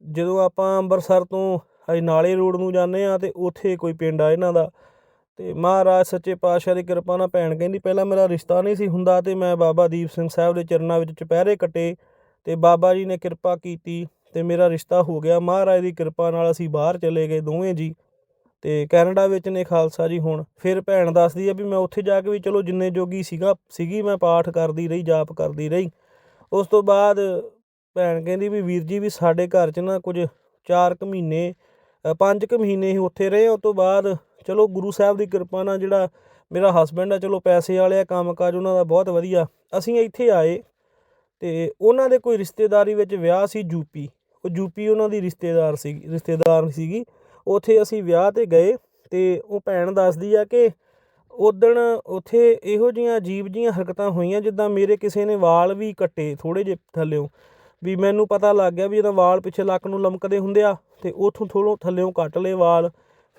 ਜਦੋਂ ਆਪਾਂ ਅੰਮ੍ਰਿਤਸਰ ਤੋਂ ਅਜਨਾਲੇ ਰੋਡ ਨੂੰ ਜਾਂਦੇ ਆ ਤੇ ਉੱਥੇ ਕੋਈ ਪਿੰਡ ਆ ਇਹਨਾਂ ਦਾ, ਤੇ ਮਹਾਰਾਜ ਸੱਚੇ ਪਾਤਸ਼ਾਹ ਦੀ ਕਿਰਪਾ ਨਾਲ ਭੈਣ ਕਹਿੰਦੀ, ਪਹਿਲਾਂ ਮੇਰਾ ਰਿਸ਼ਤਾ ਨਹੀਂ ਸੀ ਹੁੰਦਾ ਤੇ ਮੈਂ ਬਾਬਾ ਦੀਪ ਸਿੰਘ ਸਾਹਿਬ ਦੇ ਚਰਨਾਂ ਵਿੱਚ ਚੁਪਹਿਰੇ ਕੱਟੇ ਤੇ ਬਾਬਾ ਜੀ ਨੇ ਕਿਰਪਾ ਕੀਤੀ ਤੇ ਮੇਰਾ ਰਿਸ਼ਤਾ ਹੋ ਗਿਆ। ਮਹਾਰਾਜ ਦੀ ਕਿਰਪਾ ਨਾਲ ਅਸੀਂ ਬਾਹਰ ਚਲੇ ਗਏ ਦੋਵੇਂ ਜੀ। ਤੇ ਕੈਨੇਡਾ ਵਿੱਚ ਨੇ ਖਾਲਸਾ ਜੀ ਹੁਣ। ਫਿਰ ਭੈਣ ਦੱਸਦੀ ਆ ਵੀ ਮੈਂ ਉੱਥੇ ਜਾ ਕੇ ਵੀ ਚਲੋ ਜਿੰਨੇ ਜੋਗੀ ਸੀਗਾ, ਸੀਗੀ ਮੈਂ, ਪਾਠ ਕਰਦੀ ਰਹੀ, ਜਾਪ ਕਰਦੀ ਰਹੀ। ਉਸ ਤੋਂ ਬਾਅਦ ਭੈਣ ਕਹਿੰਦੀ ਵੀ ਵੀਰ ਜੀ ਵੀ ਸਾਡੇ ਘਰ 'ਚ ਨਾ ਕੁਝ 4 ਕੁ ਮਹੀਨੇ 5 ਕੁ ਮਹੀਨੇ ਹੀ ਉੱਥੇ ਰਹੇ। ਉਸ ਤੋਂ ਬਾਅਦ ਚਲੋ ਗੁਰੂ ਸਾਹਿਬ ਦੀ ਕਿਰਪਾ ਨਾਲ ਜਿਹੜਾ ਮੇਰਾ ਹਸਬੈਂਡ ਆ, ਚਲੋ ਪੈਸੇ ਵਾਲੇ ਆ, ਕੰਮਕਾਜ ਉਹਨਾਂ ਦਾ ਬਹੁਤ ਵਧੀਆ। ਅਸੀਂ ਇੱਥੇ ਆਏ ਤੇ ਉਹਨਾਂ ਦੇ ਕੋਈ ਰਿਸ਼ਤੇਦਾਰੀ ਵਿੱਚ ਵਿਆਹ ਸੀ ਯੂਪੀ ਉਹ ਯੂਪੀ ਉਹਨਾਂ ਦੀ ਰਿਸ਼ਤੇਦਾਰ ਸੀ, ਰਿਸ਼ਤੇਦਾਰ ਸੀਗੀ। ਉੱਥੇ ਅਸੀਂ ਵਿਆਹ ਤੇ ਗਏ ਤੇ ਉਹ ਭੈਣ ਦੱਸਦੀ ਆ ਕਿ ਉਦਣ ਉੱਥੇ ਇਹੋ ਜਿਹੀਆਂ ਅਜੀਬ ਜਿਹੀਆਂ ਹਰਕਤਾਂ ਹੋਈਆਂ ਜਿੱਦਾਂ ਮੇਰੇ ਕਿਸੇ ਨੇ ਵਾਲ ਵੀ ਕੱਟੇ ਥੋੜੇ ਜਿਹੇ ਥੱਲਿਓਂ, ਵੀ ਮੈਨੂੰ ਪਤਾ ਲੱਗ ਗਿਆ ਵੀ ਜਦੋਂ ਵਾਲ ਪਿੱਛੇ ਲੱਕ ਨੂੰ ਲਮਕਦੇ ਹੁੰਦੇ ਆ ਤੇ ਉਥੋਂ ਥੋੜੋਂ ਥੱਲਿਓਂ ਕੱਟ ਲਏ ਵਾਲ।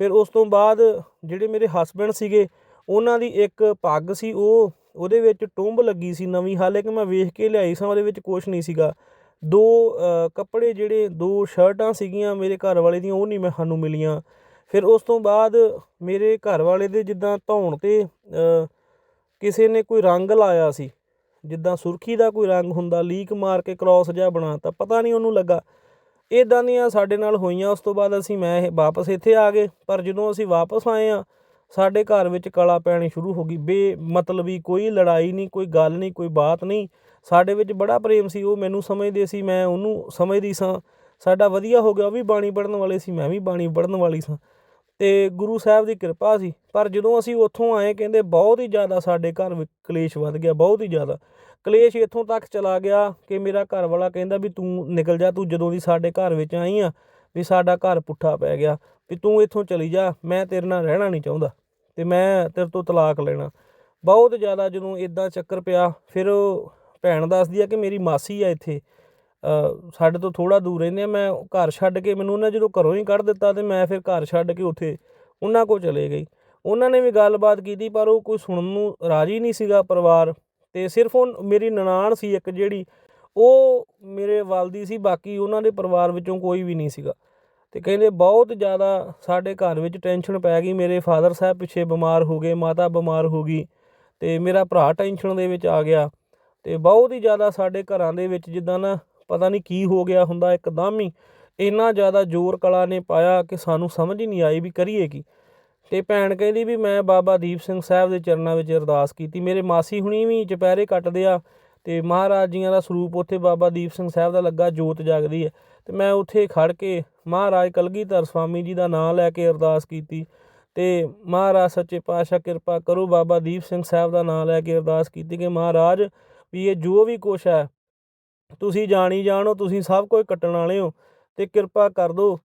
ਫਿਰ ਉਸ ਤੋਂ ਬਾਅਦ ਜਿਹੜੇ ਮੇਰੇ ਹਸਬੰਡ ਸੀਗੇ, ਉਹਨਾਂ ਦੀ ਇੱਕ ਪੱਗ ਸੀ ਉਹ, ਉਹਦੇ ਵਿੱਚ ਟੁੰਬ ਲੱਗੀ ਸੀ ਨਵੀਂ, ਹਾਲੇ ਕਿ ਮੈਂ ਵੇਖ ਕੇ ਲਿਆਈ ਸਾਂ, ਉਹਦੇ ਵਿੱਚ ਕੁਝ ਨਹੀਂ ਸੀਗਾ। ਦੋ ਕੱਪੜੇ ਜਿਹੜੇ ਦੋ ਸ਼ਰਟਾਂ ਸੀਗੀਆਂ ਮੇਰੇ ਘਰ ਵਾਲੇ ਦੀਆਂ, ਉਹ ਨਹੀਂ ਮੈਂ ਸਾਨੂੰ ਮਿਲੀਆਂ। ਫਿਰ ਉਸ ਤੋਂ ਬਾਅਦ ਮੇਰੇ ਘਰ ਵਾਲੇ ਦੇ ਜਿੱਦਾਂ ਧੌਣ ਤੇ ਕਿਸੇ ਨੇ ਕੋਈ ਰੰਗ ਲਾਇਆ ਸੀ। ਜਿੱਦਾਂ ਸੁਰਖੀ ਦਾ ਕੋਈ ਰੰਗ ਹੁੰਦਾ, ਲੀਕ ਮਾਰ ਕੇ ਕ੍ਰਾਸ ਜਿਹਾ ਬਣਾਤਾ ਪਤਾ ਨਹੀਂ ਉਹਨੂੰ ਲੱਗਾ। ਇਦਾਂ ਦੀਆਂ ਸਾਡੇ ਨਾਲ ਹੋਈਆਂ, ਉਸ ਤੋਂ ਬਾਅਦ ਅਸੀਂ ਮੈਂ ਵਾਪਸ ਇੱਥੇ ਆ ਗਏ। ਪਰ ਜਦੋਂ ਅਸੀਂ ਵਾਪਸ ਆਏ ਆ ਸਾਡੇ ਘਰ ਵਿੱਚ ਕਲਾ ਪੈਣੀ ਸ਼ੁਰੂ ਹੋ ਗਈ। ਬੇ ਮਤਲਬੀ ਕੋਈ ਲੜਾਈ ਨਹੀਂ, ਕੋਈ ਗੱਲ ਨਹੀਂ, ਕੋਈ ਬਾਤ ਨਹੀਂ। ਸਾਡੇ ਵਿੱਚ ਬੜਾ ਪ੍ਰੇਮ ਸੀ, ਉਹ ਮੈਨੂੰ ਸਮਝਦੇ ਸੀ, ਮੈਂ ਉਹਨੂੰ ਸਮਝਦੀ ਸਾਂ। ਸਾਡਾ ਵਧੀਆ ਹੋ ਗਿਆ, ਉਹ ਵੀ ਬਾਣੀ ਪੜਨ ਵਾਲੇ ਸੀ, ਮੈਂ ਵੀ ਬਾਣੀ ਪੜਨ ਵਾਲੀ ਸਾਂ। ਤੇ ਗੁਰੂ ਸਾਹਿਬ ਦੀ ਕਿਰਪਾ ਸੀ, ਪਰ ਜਦੋਂ ਅਸੀਂ ਉੱਥੋਂ ਆਏ, ਕਹਿੰਦੇ ਬਹੁਤ ਹੀ ਜ਼ਿਆਦਾ ਸਾਡੇ ਘਰ ਵਿੱਚ ਕਲੇਸ਼ ਵੱਧ ਗਿਆ, ਬਹੁਤ ਹੀ ਜ਼ਿਆਦਾ। ਕਲੇਸ਼ ਇੱਥੋਂ ਤੱਕ ਚਲਾ ਗਿਆ ਕਿ ਮੇਰਾ ਘਰ ਵਾਲਾ ਕਹਿੰਦਾ ਵੀ ਤੂੰ ਨਿਕਲ ਜਾ, ਤੂੰ ਜਦੋਂ ਦੀ ਸਾਡੇ ਘਰ ਵਿੱਚ ਆਈ ਆ, ਵੀ ਸਾਡਾ ਘਰ ਪੁੱਠਾ ਪੈ ਗਿਆ, ਵੀ ਤੂੰ ਇੱਥੋਂ ਚਲੀ ਜਾ, ਮੈਂ ਤੇਰੇ ਨਾਲ ਰਹਿਣਾ ਨਹੀਂ ਚਾਹੁੰਦਾ, ਤੇ ਮੈਂ ਤੇਰੇ ਤੋਂ ਤਲਾਕ ਲੈਣਾ। ਬਹੁਤ ਜ਼ਿਆਦਾ ਜਦੋਂ ਇਦਾਂ ਚੱਕਰ ਪਿਆ, ਫਿਰ ਭੈਣ ਦੱਸਦੀ ਆ ਕਿ ਮੇਰੀ ਮਾਸੀ ਆ ਇੱਥੇ। ਸਾਡੇ ਤੋਂ ਥੋੜਾ ਦੂਰ ਰਹਿੰਦੇ ਆ। ਮੈਂ ਘਰ ਛੱਡ ਕੇ ਮੈਨੂੰ ਉਹਨਾਂ ਜਦੋਂ ਘਰੋਂ ਹੀ ਕੱਢ ਦਿੱਤਾ ਤੇ ਮੈਂ ਫਿਰ ਘਰ ਛੱਡ ਕੇ ਉੱਥੇ ਉਹਨਾਂ ਕੋਲ ਚਲੇ ਗਈ। ਉਹਨਾਂ ਨੇ ਵੀ ਗੱਲਬਾਤ ਕੀਤੀ ਪਰ ਉਹ ਕੋਈ ਸੁਣਨ ਨੂੰ ਰਾਜੀ ਨਹੀਂ ਸੀਗਾ ਪਰਿਵਾਰ ਤੇ ਸਿਰਫ ਉਹ ਮੇਰੀ ਨਨਾਣ ਸੀ ਇੱਕ ਜਿਹੜੀ, ਉਹ ਮੇਰੇ ਵੱਲ ਸੀ, ਬਾਕੀ ਉਹਨਾਂ ਦੇ ਪਰਿਵਾਰ ਵਿੱਚੋਂ ਕੋਈ ਵੀ ਨਹੀਂ ਸੀਗਾ। ਤੇ ਕਹਿੰਦੇ ਬਹੁਤ ਜ਼ਿਆਦਾ ਸਾਡੇ ਘਰ ਵਿੱਚ ਟੈਨਸ਼ਨ ਪੈ ਗਈ। ਮੇਰੇ ਫਾਦਰ ਸਾਹਿਬ ਪਿੱਛੇ ਬਿਮਾਰ ਹੋ ਗਏ, ਮਾਤਾ ਬਿਮਾਰ ਹੋ ਗਈ ਤੇ ਮੇਰਾ ਭਰਾ ਟੈਨਸ਼ਨ ਦੇ ਵਿੱਚ ਆ ਗਿਆ। ਤੇ ਬਹੁਤ ਹੀ ਜ਼ਿਆਦਾ ਸਾਡੇ ਘਰਾਂ ਦੇ ਵਿੱਚ ਜਿੱਦਾਂ ਨਾ ਪਤਾ ਨਹੀਂ ਕੀ ਹੋ ਗਿਆ ਹੁੰਦਾ ਇੱਕਦਮ ਹੀ, ਇੰਨਾ ਜ਼ਿਆਦਾ ਜ਼ੋਰ ਕਲਾ ਨੇ ਪਾਇਆ ਕਿ ਸਾਨੂੰ ਸਮਝ ਹੀ ਨਹੀਂ ਆਈ ਵੀ ਕਰੀਏ ਕੀ। ਤੇ ਭੈਣ ਕਹਿੰਦੀ ਵੀ ਮੈਂ ਬਾਬਾ ਦੀਪ ਸਿੰਘ ਸਾਹਿਬ ਦੇ ਚਰਨਾਂ ਵਿੱਚ ਅਰਦਾਸ ਕੀਤੀ। ਮੇਰੇ ਮਾਸੀ ਹੁਣੀ ਵੀ ਚੁਪਹਿਰੇ ਕੱਟਦੇ ਆ ਤੇ ਮਹਾਰਾਜ ਜੀਆਂ ਦਾ ਸਰੂਪ ਉੱਥੇ ਬਾਬਾ ਦੀਪ ਸਿੰਘ ਸਾਹਿਬ ਦਾ ਲੱਗਾ, ਜੋਤ ਜਗਦੀ ਹੈ। ਤੇ ਮੈਂ ਉੱਥੇ ਖੜ ਕੇ ਮਹਾਰਾਜ ਕਲਗੀਧਰ ਸਵਾਮੀ ਜੀ ਦਾ ਨਾਮ ਲੈ ਕੇ ਅਰਦਾਸ ਕੀਤੀ ਤੇ ਮਹਾਰਾਜ ਸੱਚੇ ਪਾਤਸ਼ਾਹ ਕਿਰਪਾ ਕਰੋ ਬਾਬਾ ਦੀਪ ਸਿੰਘ ਸਾਹਿਬ ਦਾ ਨਾਮ ਲੈ ਕੇ ਅਰਦਾਸ ਕੀਤੀ ਕਿ ਮਹਾਰਾਜ ਵੀ ਇਹ ਜੋ ਵੀ ਕੁਛ ਹੈ, ਤੁਸੀਂ ਜਾਣੀ ਜਾਣੋ, ਤੁਸੀਂ ਸਭ ਕੁਝ ਕੱਟਣ ਵਾਲੇ ਹੋ ਤੇ ਕਿਰਪਾ ਕਰ ਦਿਓ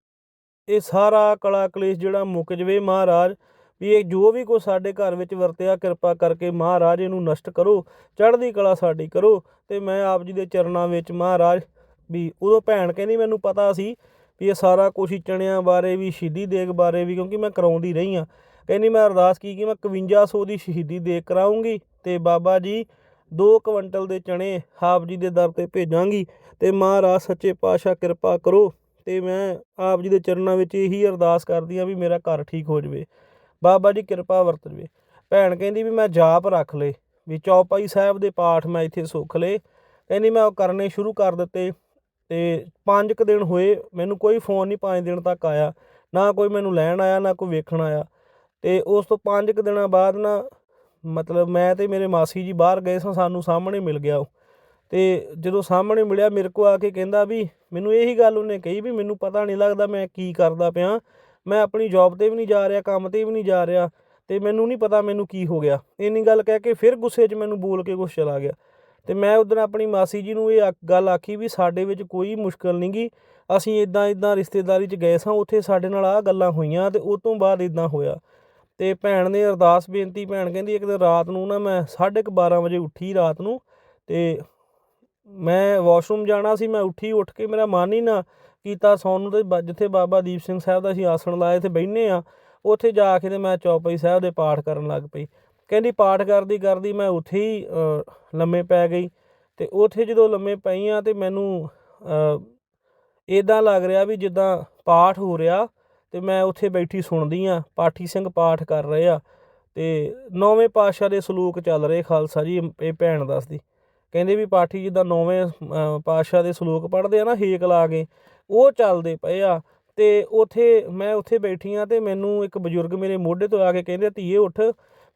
ਇਹ ਸਾਰਾ ਕਲਾ ਕਲੇਸ਼ ਜਿਹੜਾ ਮੁੱਕ ਜਵੇ ਮਹਾਰਾਜ, ਵੀ ਇਹ ਜੋ ਵੀ ਕੁਛ ਸਾਡੇ ਘਰ ਵਿੱਚ ਵਰਤਿਆ, ਕਿਰਪਾ ਕਰਕੇ ਮਹਾਰਾਜ ਇਹਨੂੰ ਨਸ਼ਟ ਕਰੋ, ਚੜ੍ਹਦੀ ਕਲਾ ਸਾਡੀ ਕਰੋ ਤੇ ਮੈਂ ਆਪ ਜੀ ਦੇ ਚਰਨਾਂ ਵਿੱਚ ਮਹਾਰਾਜ, ਵੀ ਉਦੋਂ ਭੈਣ ਕਹਿੰਦੀ ਮੈਨੂੰ ਪਤਾ ਸੀ ਵੀ ਇਹ ਸਾਰਾ ਕੁਛ ਹੀ ਚਣਿਆਂ ਬਾਰੇ ਵੀ, ਸ਼ਹੀਦੀ ਦੇਗ ਬਾਰੇ ਵੀ, ਕਿਉਂਕਿ ਮੈਂ ਕਰਾਉਂਦੀ ਰਹੀ ਆ ਕਹਿੰਦੀ ਮੈਂ ਅਰਦਾਸ ਕੀ ਕਿ ਮੈਂ 5100 ਦੀ ਸ਼ਹੀਦੀ ਦੇਗ ਕਰਾਉਂਗੀ ਤੇ ਬਾਬਾ ਜੀ 2 ਕੁਇੰਟਲ ਦੇ ਚਣੇ ਆਪ ਜੀ ਦੇ ਦਰ ਤੇ ਭੇਜਾਂਗੀ ਤੇ ਮਹਾਰਾਜ ਸੱਚੇ ਪਾਤਸ਼ਾਹ ਕਿਰਪਾ ਕਰੋ ਤੇ ਮੈਂ ਆਪ ਜੀ ਦੇ ਚਰਨਾਂ ਵਿੱਚ ਇਹੀ ਅਰਦਾਸ ਕਰਦੀ ਆ ਵੀ ਮੇਰਾ ਘਰ ਠੀਕ ਹੋ ਜਵੇ। ਬਾਬਾ ਜੀ ਕਿਰਪਾ ਵਰਤ ਜਵੇ। ਭੈਣ ਕਹਿੰਦੀ ਵੀ ਮੈਂ ਜਾਪ ਰੱਖ ਲੇ, ਵੀ ਚੌਪਾਈ ਸਾਹਿਬ ਦੇ ਪਾਠ ਮੈਂ ਇੱਥੇ ਸੁੱਖ ਲੇ। ਕਹਿੰਦੀ ਮੈਂ ਉਹ ਕਰਨੇ ਸ਼ੁਰੂ ਕਰ ਦਿੱਤੇ ਤੇ ਪੰਜ ਕੁ ਦਿਨ ਹੋਏ ਮੈਨੂੰ ਕੋਈ ਫੋਨ ਨਹੀਂ ਪੰਜ ਦਿਨ ਤੱਕ ਆਇਆ, ਨਾ ਕੋਈ ਮੈਨੂੰ ਲੈਣ ਆਇਆ, ਨਾ ਕੋਈ ਵੇਖਣ ਆਇਆ। ਤੇ ਉਸ ਤੋਂ ਪੰਜ ਕੁ ਦਿਨਾਂ ਬਾਅਦ ਨਾ ਮਤਲਬ ਮੈਂ ਤੇ ਮੇਰੇ ਮਾਸੀ ਜੀ ਬਾਹਰ ਗਏ ਸਾਂ, ਸਾਨੂੰ ਸਾਹਮਣੇ ਮਿਲ ਗਿਆ ਉਹ। ਤੇ ਜਦੋਂ ਸਾਹਮਣੇ ਮਿਲਿਆ, ਮੇਰੇ ਕੋ ਆ ਕੇ ਕਹਿੰਦਾ ਵੀ ਮੈਨੂੰ ਇਹੀ ਗੱਲ ਉਹਨੇ ਕਹੀ ਵੀ ਮੈਨੂੰ ਪਤਾ ਨਹੀਂ ਲੱਗਦਾ ਮੈਂ ਕੀ ਕਰਦਾ ਪਿਆ। ਮੈਂ ਆਪਣੀ ਜੌਬ ਤੇ ਵੀ ਨਹੀਂ ਜਾ ਰਿਹਾ, ਕੰਮ ਤੇ ਵੀ ਨਹੀਂ ਜਾ ਰਿਹਾ ਤੇ ਮੈਨੂੰ ਨਹੀਂ ਪਤਾ ਮੈਨੂੰ ਕੀ ਹੋ ਗਿਆ। ਇੰਨੀ ਗੱਲ ਕਹਿ ਕੇ ਫਿਰ ਗੁੱਸੇ 'ਚ ਮੈਨੂੰ ਬੋਲ ਕੇ ਕੁਛ ਚਲਾ ਗਿਆ। ਤੇ ਮੈਂ ਉਦੋਂ ਆਪਣੀ ਮਾਸੀ ਜੀ ਨੂੰ ਇਹ ਆਖ- ਗੱਲ ਆਖੀ ਵੀ ਸਾਡੇ ਵਿੱਚ ਕੋਈ ਮੁਸ਼ਕਲ ਨਹੀਂ ਗੀ। ਅਸੀਂ ਇਦਾਂ ਇਦਾਂ ਰਿਸ਼ਤੇਦਾਰੀ 'ਚ ਗਏ ਸਾਂ, ਉੱਥੇ ਸਾਡੇ ਨਾਲ ਆਹ ਗੱਲਾਂ ਹੋਈਆਂ ਤੇ ਉਸ ਤੋਂ ਬਾਅਦ ਇਦਾਂ ਹੋਇਆ। ਤੇ ਭੈਣ ਨੇ ਅਰਦਾਸ ਬੇਨਤੀ, ਭੈਣ ਕਹਿੰਦੀ ਇੱਕ ਦਿਨ ਰਾਤ ਨੂੰ ਨਾ ਮੈਂ 12:30 ਵਜੇ ਉੱਠੀ ਰਾਤ ਨੂੰ ਤੇ ਮੈਂ ਵਾਸ਼ਰੂਮ ਜਾਣਾ ਸੀ, ਮੈਂ ਉੱਠੀ, ਉੱਠ ਕੇ ਮੇਰਾ ਮਨ ਹੀ ਨਾ ਕੀਤਾ ਸੌਣ ਨੂੰ ਤੇ ਬ- ਜਿੱਥੇ ਬਾਬਾ ਦੀਪ ਸਿੰਘ ਸਾਹਿਬ ਦਾ ਅਸੀਂ ਆਸਣ ਲਾਏ ਤੇ ਬੈਠੇ ਆ ਉੱਥੇ ਜਾ ਕੇ ਤੇ ਮੈਂ ਚੌਪਈ ਸਾਹਿਬ ਦੇ ਪਾਠ ਕਰਨ ਲੱਗ ਪਈ। ਕਹਿੰਦੀ ਪਾਠ ਕਰਦੀ ਕਰਦੀ ਮੈਂ ਉੱਥੇ ਹੀ ਲੰਮੇ ਪੈ ਗਈ ਤੇ ਉੱਥੇ ਜਦੋਂ ਲੰਮੇ ਪਈ ਆ ਤੇ ਮੈਨੂੰ ਇਦਾਂ ਲੱਗ ਰਿਹਾ ਵੀ ਜਿੱਦਾਂ ਪਾਠ ਹੋ ਰਿਹਾ ਅਤੇ ਮੈਂ ਉੱਥੇ ਬੈਠੀ ਸੁਣਦੀ ਹਾਂ, ਪਾਠੀ ਸਿੰਘ ਪਾਠ ਕਰ ਰਹੇ ਆ ਅਤੇ ਨੌਵੇਂ ਪਾਤਸ਼ਾਹ ਦੇ ਸਲੂਕ ਚੱਲ ਰਹੇ ਖਾਲਸਾ ਜੀ, ਇਹ ਭੈਣ ਦੱਸਦੀ ਕਹਿੰਦੇ ਵੀ ਪਾਠੀ ਜਿੱਦਾਂ ਨੌਵੇਂ ਪਾਤਸ਼ਾਹ ਦੇ ਸਲੋਕ ਪੜ੍ਹਦੇ ਆ ਨਾ, ਹੇਕ ਲਾ ਕੇ, ਉਹ ਚੱਲਦੇ ਪਏ ਆ ਤੇ ਉਥੇ ਮੈਂ ਉੱਥੇ ਬੈਠੀ ਆ ਤੇ ਮੈਨੂੰ ਇੱਕ ਬਜ਼ੁਰਗ ਮੇਰੇ ਮੋਢੇ ਤੋਂ ਆ ਕੇ ਕਹਿੰਦੇ, ਧੀਏ ਉੱਠ,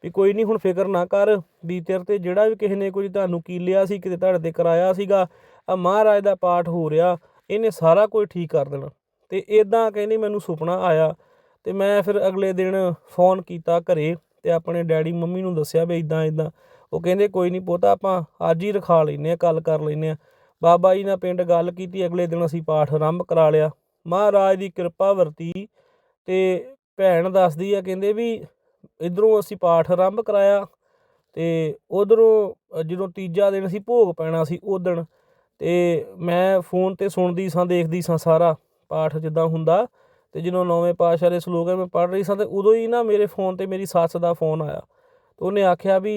ਵੀ ਕੋਈ ਨਹੀਂ ਹੁਣ ਫਿਕਰ ਨਾ ਕਰ, ਵੀ ਤੇਰੇ ਤੇ ਜਿਹੜਾ ਵੀ ਕਿਸੇ ਨੇ ਕੁਝ ਤੁਹਾਨੂੰ ਕੀ ਲਿਆ ਸੀ, ਕਿਤੇ ਤੁਹਾਡੇ ਤੇ ਕਰਾਇਆ ਸੀਗਾ ਆ ਮਹਾਰਾਜ ਦਾ ਪਾਠ ਹੋ ਰਿਹਾ, ਇਹਨੇ ਸਾਰਾ ਕੁਝ ਠੀਕ ਕਰ ਦੇਣਾ। ਤੇ ਇਦਾਂ ਕਹਿੰਦੀ ਮੈਨੂੰ ਸੁਪਨਾ ਆਇਆ ਤੇ ਮੈਂ ਫਿਰ ਅਗਲੇ ਦਿਨ ਫੋਨ ਕੀਤਾ ਘਰੇ ਤੇ ਆਪਣੇ ਡੈਡੀ ਮੰਮੀ ਨੂੰ ਦੱਸਿਆ ਵੀ ਇਦਾਂ ਇਦਾਂ ਉਹ ਕਹਿੰਦੇ, ਕੋਈ ਨਹੀਂ ਪੁੱਤ, ਆਪਾਂ ਅੱਜ ਹੀ ਰਖਾ ਲੈਨੇ ਆ ਕੱਲ ਕਰ ਲੈਨੇ ਆ ਬਾਬਾ ਜੀ ਨਾਲ ਪਿੰਡ ਗੱਲ ਕੀਤੀ, ਅਗਲੇ ਦਿਨ ਅਸੀਂ ਪਾਠ ਆਰੰਭ ਕਰਾ ਲਿਆ। ਮਹਾਰਾਜ ਦੀ ਕਿਰਪਾ ਵਰਤੀ ਤੇ ਭੈਣ ਦੱਸਦੀ ਆ, ਕਹਿੰਦੇ ਵੀ ਇਧਰੋਂ ਅਸੀਂ ਪਾਠ ਆਰੰਭ ਕਰਾਇਆ ਤੇ ਉਧਰੋਂ ਜਦੋਂ ਤੀਜਾ ਦਿਨ ਅਸੀਂ ਭੋਗ ਪੈਣਾ ਸੀ ਉਦਣ ਤੇ ਮੈਂ ਫੋਨ ਤੇ ਸੁਣਦੀ ਸਾਂ, ਦੇਖਦੀ ਸਾਂ ਸਾਰਾ। ਪਾਠ ਜਿੱਦਾਂ ਹੁੰਦਾ ਤੇ ਜਦੋਂ ਨੌਵੇਂ ਪਾਤਸ਼ਾਹ ਦੇ ਸ਼ਲੋਕ ਮੈਂ ਪੜ੍ਹ ਰਹੀ ਸਾਂ ਤੇ ਉਦੋਂ ਹੀ ਨਾ ਮੇਰੇ ਫੋਨ ਤੇ ਮੇਰੀ ਸੱਸ ਦਾ ਫੋਨ ਆਇਆ। ਤੇ ਉਹਨੇ ਆਖਿਆ ਵੀ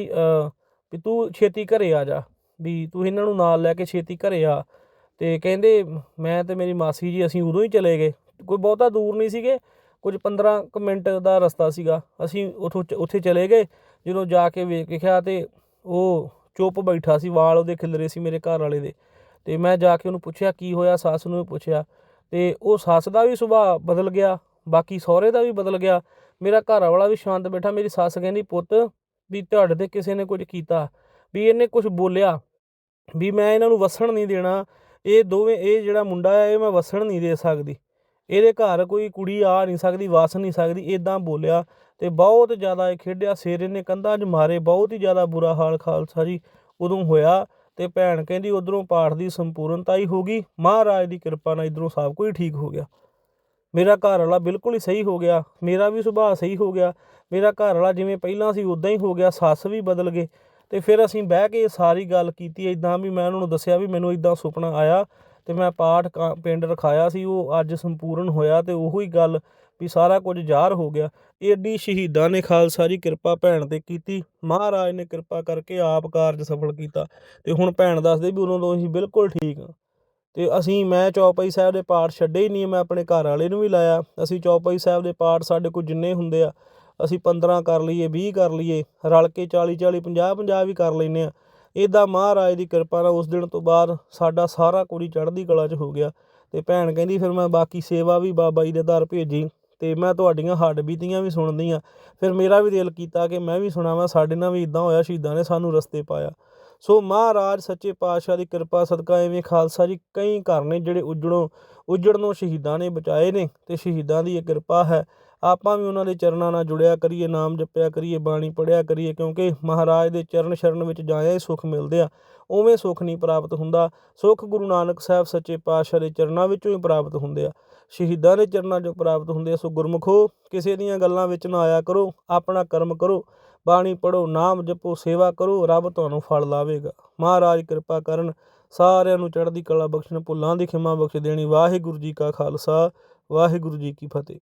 ਵੀ ਤੂੰ ਛੇਤੀ ਘਰੇ ਆ ਜਾ, ਵੀ ਤੂੰ ਇਹਨਾਂ ਨੂੰ ਨਾਲ ਲੈ ਕੇ ਛੇਤੀ ਘਰੇ ਆ। ਤੇ ਕਹਿੰਦੇ, ਮੈਂ ਤੇ ਮੇਰੀ ਮਾਸੀ ਜੀ ਅਸੀਂ ਉਦੋਂ ਹੀ ਚਲੇ ਗਏ। ਕੋਈ ਬਹੁਤਾ ਦੂਰ ਨਹੀਂ ਸੀਗੇ, ਕੁਝ 15 ਕੁ ਮਿੰਟ ਦਾ ਰਸਤਾ ਸੀਗਾ। ਅਸੀਂ ਉਥੋਂ ਉੱਥੇ ਚਲੇ ਗਏ, ਜਦੋਂ ਜਾ ਕੇ ਵੇਖਿਆ ਤੇ ਉਹ ਚੁੱਪ ਬੈਠਾ ਸੀ, ਵਾਲ ਉਹਦੇ ਖਿਲਰੇ ਸੀ ਮੇਰੇ ਘਰ ਵਾਲੇ ਦੇ। ਤੇ ਮੈਂ ਜਾ ਕੇ ਉਹਨੂੰ ਪੁੱਛਿਆ, ਕੀ ਹੋਇਆ? ਸੱਸ ਨੂੰ ਵੀ ਪੁੱਛਿਆ। ਅਤੇ ਉਹ ਸੱਸ ਦਾ ਵੀ ਸੁਭਾਅ ਬਦਲ ਗਿਆ, ਬਾਕੀ ਸਹੁਰੇ ਦਾ ਵੀ ਬਦਲ ਗਿਆ। ਮੇਰਾ ਘਰ ਵਾਲਾ ਵੀ ਸ਼ਾਂਤ ਬੈਠਾ, ਮੇਰੀ ਸੱਸ ਕਹਿੰਦੀ, ਪੁੱਤ, ਵੀ ਤੁਹਾਡੇ ਤੇ ਕਿਸੇ ਨੇ ਕੁਝ ਕੀਤਾ, ਵੀ ਇਹਨੇ ਕੁਝ ਬੋਲਿਆ, ਵੀ ਮੈਂ ਇਹਨਾਂ ਨੂੰ ਵਸਣ ਨਹੀਂ ਦੇਣਾ, ਇਹ ਦੋਵੇਂ, ਇਹ ਜਿਹੜਾ ਮੁੰਡਾ ਹੈ, ਇਹ ਮੈਂ ਵਸਣ ਨਹੀਂ ਦੇ ਸਕਦੀ। ਇਹਦੇ ਘਰ ਕੋਈ ਕੁੜੀ ਆ ਨਹੀਂ ਸਕਦੀ, ਵਸ ਨਹੀਂ ਸਕਦੀ ਇਦਾਂ ਬੋਲਿਆ ਤੇ ਬਹੁਤ ਜ਼ਿਆਦਾ ਇਹ ਖੇਡਿਆ, ਸਿਰ ਇਹਨੇ ਕੰਧਾਂ 'ਚ ਮਾਰੇ, ਬਹੁਤ ਹੀ ਜ਼ਿਆਦਾ ਬੁਰਾ ਹਾਲ ਖਾਲਸਾ ਜੀ, ਉਦੋਂ ਹੋਇਆ। ਤੇ ਭੈਣ ਕਹਿੰਦੀ ਉਧਰੋਂ ਪਾਠ ਦੀ ਸੰਪੂਰਨਤਾ ਹੀ ਹੋ ਗਈ। ਮਹਾਰਾਜ ਦੀ ਕਿਰਪਾ ਨਾਲ ਇਧਰੋਂ ਸਭ ਕੁਝ ਠੀਕ ਹੋ ਗਿਆ। ਮੇਰਾ ਘਰ ਵਾਲਾ ਬਿਲਕੁਲ ਹੀ ਸਹੀ ਹੋ ਗਿਆ। ਮੇਰਾ ਵੀ ਸੁਭਾਅ ਸਹੀ ਹੋ ਗਿਆ। ਮੇਰਾ ਘਰ ਵਾਲਾ ਜਿਵੇਂ ਪਹਿਲਾਂ ਸੀ, ਉਦਾਂ ਹੀ ਹੋ ਗਿਆ। ਸੱਸ ਵੀ ਬਦਲ ਗਏ। ਤੇ ਫਿਰ ਅਸੀਂ ਬਹਿ ਕੇ ਇਹ ਸਾਰੀ ਗੱਲ ਕੀਤੀ। ਇਦਾਂ ਵੀ ਮੈਂ ਉਹਨਾਂ ਨੂੰ ਦੱਸਿਆ ਵੀ ਮੈਨੂੰ ਇਦਾਂ ਸੁਪਨਾ ਆਇਆ ਤੇ ਮੈਂ ਪਾਠ ਕ- ਪਿੰਡ ਰਖਾਇਆ ਸੀ। ਉਹ ਅੱਜ ਸੰਪੂਰਨ ਹੋਇਆ ਤੇ ਉਹੋ ਹੀ ਗੱਲ ਵੀ ਸਾਰਾ ਕੁਝ ਜ਼ਾਹਰ ਹੋ ਗਿਆ। ਏਡੀ ਸ਼ਹੀਦਾਂ ਨੇ ਖਾਲਸਾ ਜੀ ਕਿਰਪਾ ਭੈਣ ਤੇ ਕੀਤੀ। ਮਹਾਰਾਜ ਨੇ ਕਿਰਪਾ ਕਰਕੇ ਆਪ ਕਾਰਜ ਸਫਲ ਕੀਤਾ ਤੇ ਹੁਣ ਭੈਣ ਦੱਸਦੇ ਵੀ ਉਦੋਂ ਤੋਂ ਅਸੀਂ ਬਿਲਕੁਲ ਠੀਕ ਹਾਂ। ਤੇ ਅਸੀਂ, ਮੈਂ ਚੌਪਈ ਸਾਹਿਬ ਦੇ ਪਾਠ ਛੱਡੇ ਹੀ ਨਹੀਂ, ਮੈਂ ਆਪਣੇ ਘਰ ਵਾਲੇ ਨੂੰ ਵੀ ਲਾਇਆ। ਅਸੀਂ ਚੌਪਈ ਸਾਹਿਬ ਦੇ ਪਾਠ ਸਾਡੇ ਕੋਲ ਜਿੰਨੇ ਹੁੰਦੇ ਆ, ਅਸੀਂ 15 ਕਰ ਲਈਏ 20 ਕਰ ਲਈਏ, ਰਲ ਕੇ 40 40 50 50 ਵੀ ਕਰ ਲੈਨੇ ਆ ਇਦਾਂ ਮਹਾਰਾਜ ਦੀ ਕਿਰਪਾ ਨਾਲ ਉਸ ਦਿਨ ਤੋਂ ਬਾਅਦ ਸਾਡਾ ਸਾਰਾ ਕੁੜੀ ਚੜ੍ਹਦੀ ਕਲਾ 'ਚ ਹੋ ਗਿਆ। ਤੇ ਭੈਣ ਕਹਿੰਦੀ, ਫਿਰ ਮੈਂ ਬਾਕੀ ਸੇਵਾ ਵੀ ਬਾਬਾ ਜੀ ਦੇ ਦਰ ਭੇਜੀ। ਅਤੇ ਮੈਂ ਤੁਹਾਡੀਆਂ ਹੱਡ ਬੀਤੀਆਂ ਵੀ ਸੁਣਦੀ ਹਾਂ। ਫਿਰ ਮੇਰਾ ਵੀ ਦਿਲ ਕੀਤਾ ਕਿ ਮੈਂ ਵੀ ਸੁਣਾਵਾਂ, ਸਾਡੇ ਨਾਲ ਵੀ ਇਦਾਂ ਹੋਇਆ, ਸ਼ਹੀਦਾਂ ਨੇ ਸਾਨੂੰ ਰਸਤੇ ਪਾਇਆ। ਸੋ ਮਹਾਰਾਜ ਸੱਚੇ ਪਾਤਸ਼ਾਹ ਦੀ ਕਿਰਪਾ, ਸਦਕਾ ਐਵੇਂ ਖਾਲਸਾ ਜੀ ਕਈ ਘਰ ਨੇ ਜਿਹੜੇ ਉਜੜੋਂ, ਉਜੜਨੋਂ ਸ਼ਹੀਦਾਂ ਨੇ ਬਚਾਏ ਨੇ ਤੇ ਸ਼ਹੀਦਾਂ ਦੀ ਇਹ ਕਿਰਪਾ ਹੈ। ਆਪਾਂ ਵੀ ਉਹਨਾਂ ਦੇ ਚਰਨਾਂ ਨਾਲ ਜੁੜਿਆ ਕਰੀਏ, ਨਾਮ ਜਪਿਆ ਕਰੀਏ, ਬਾਣੀ ਪੜਿਆ ਕਰੀਏ, ਕਿਉਂਕਿ ਮਹਾਰਾਜ ਦੇ ਚਰਨ ਸ਼ਰਨ ਵਿੱਚ ਜਾਇਆ ਹੀ ਸੁੱਖ ਮਿਲਦੇ ਆ, ਉਵੇਂ ਸੁੱਖ ਨਹੀਂ ਪ੍ਰਾਪਤ ਹੁੰਦਾ। ਸੁੱਖ ਗੁਰੂ ਨਾਨਕ ਸਾਹਿਬ ਸੱਚੇ ਪਾਤਸ਼ਾਹ ਦੇ ਚਰਨਾਂ ਵਿੱਚੋਂ ਹੀ ਪ੍ਰਾਪਤ ਹੁੰਦੇ ਆ। ਸ਼ਹੀਦਾਂ ਦੇ ਚਰਨਾਂ 'ਚੋਂ ਪ੍ਰਾਪਤ ਹੁੰਦੇ ਆ। ਸੋ ਗੁਰਮੁਖੋ, ਕਿਸੇ ਦੀਆਂ ਗੱਲਾਂ ਵਿੱਚ ਨਾ ਆਇਆ ਕਰੋ, ਆਪਣਾ ਕਰਮ ਕਰੋ, ਬਾਣੀ ਪੜੋ ਨਾਮ ਜਪੋ, ਸੇਵਾ ਕਰੋ, ਰੱਬ ਤੁਹਾਨੂੰ ਫਲ ਲਾਵੇਗਾ। ਮਹਾਰਾਜ ਕਿਰਪਾ ਕਰਨ ਸਾਰਿਆਂ ਨੂੰ ਚੜ੍ਹਦੀ ਕਲਾ ਬਖਸ਼ਣ, ਭੁੱਲਾਂ ਦੀ ਖਿਮਾ ਬਖਸ਼ ਦੇਣੀ। ਵਾਹਿਗੁਰੂ ਜੀ ਕਾ ਖਾਲਸਾ, ਵਾਹਿਗੁਰੂ ਜੀ ਕੀ ਫਤਿਹ।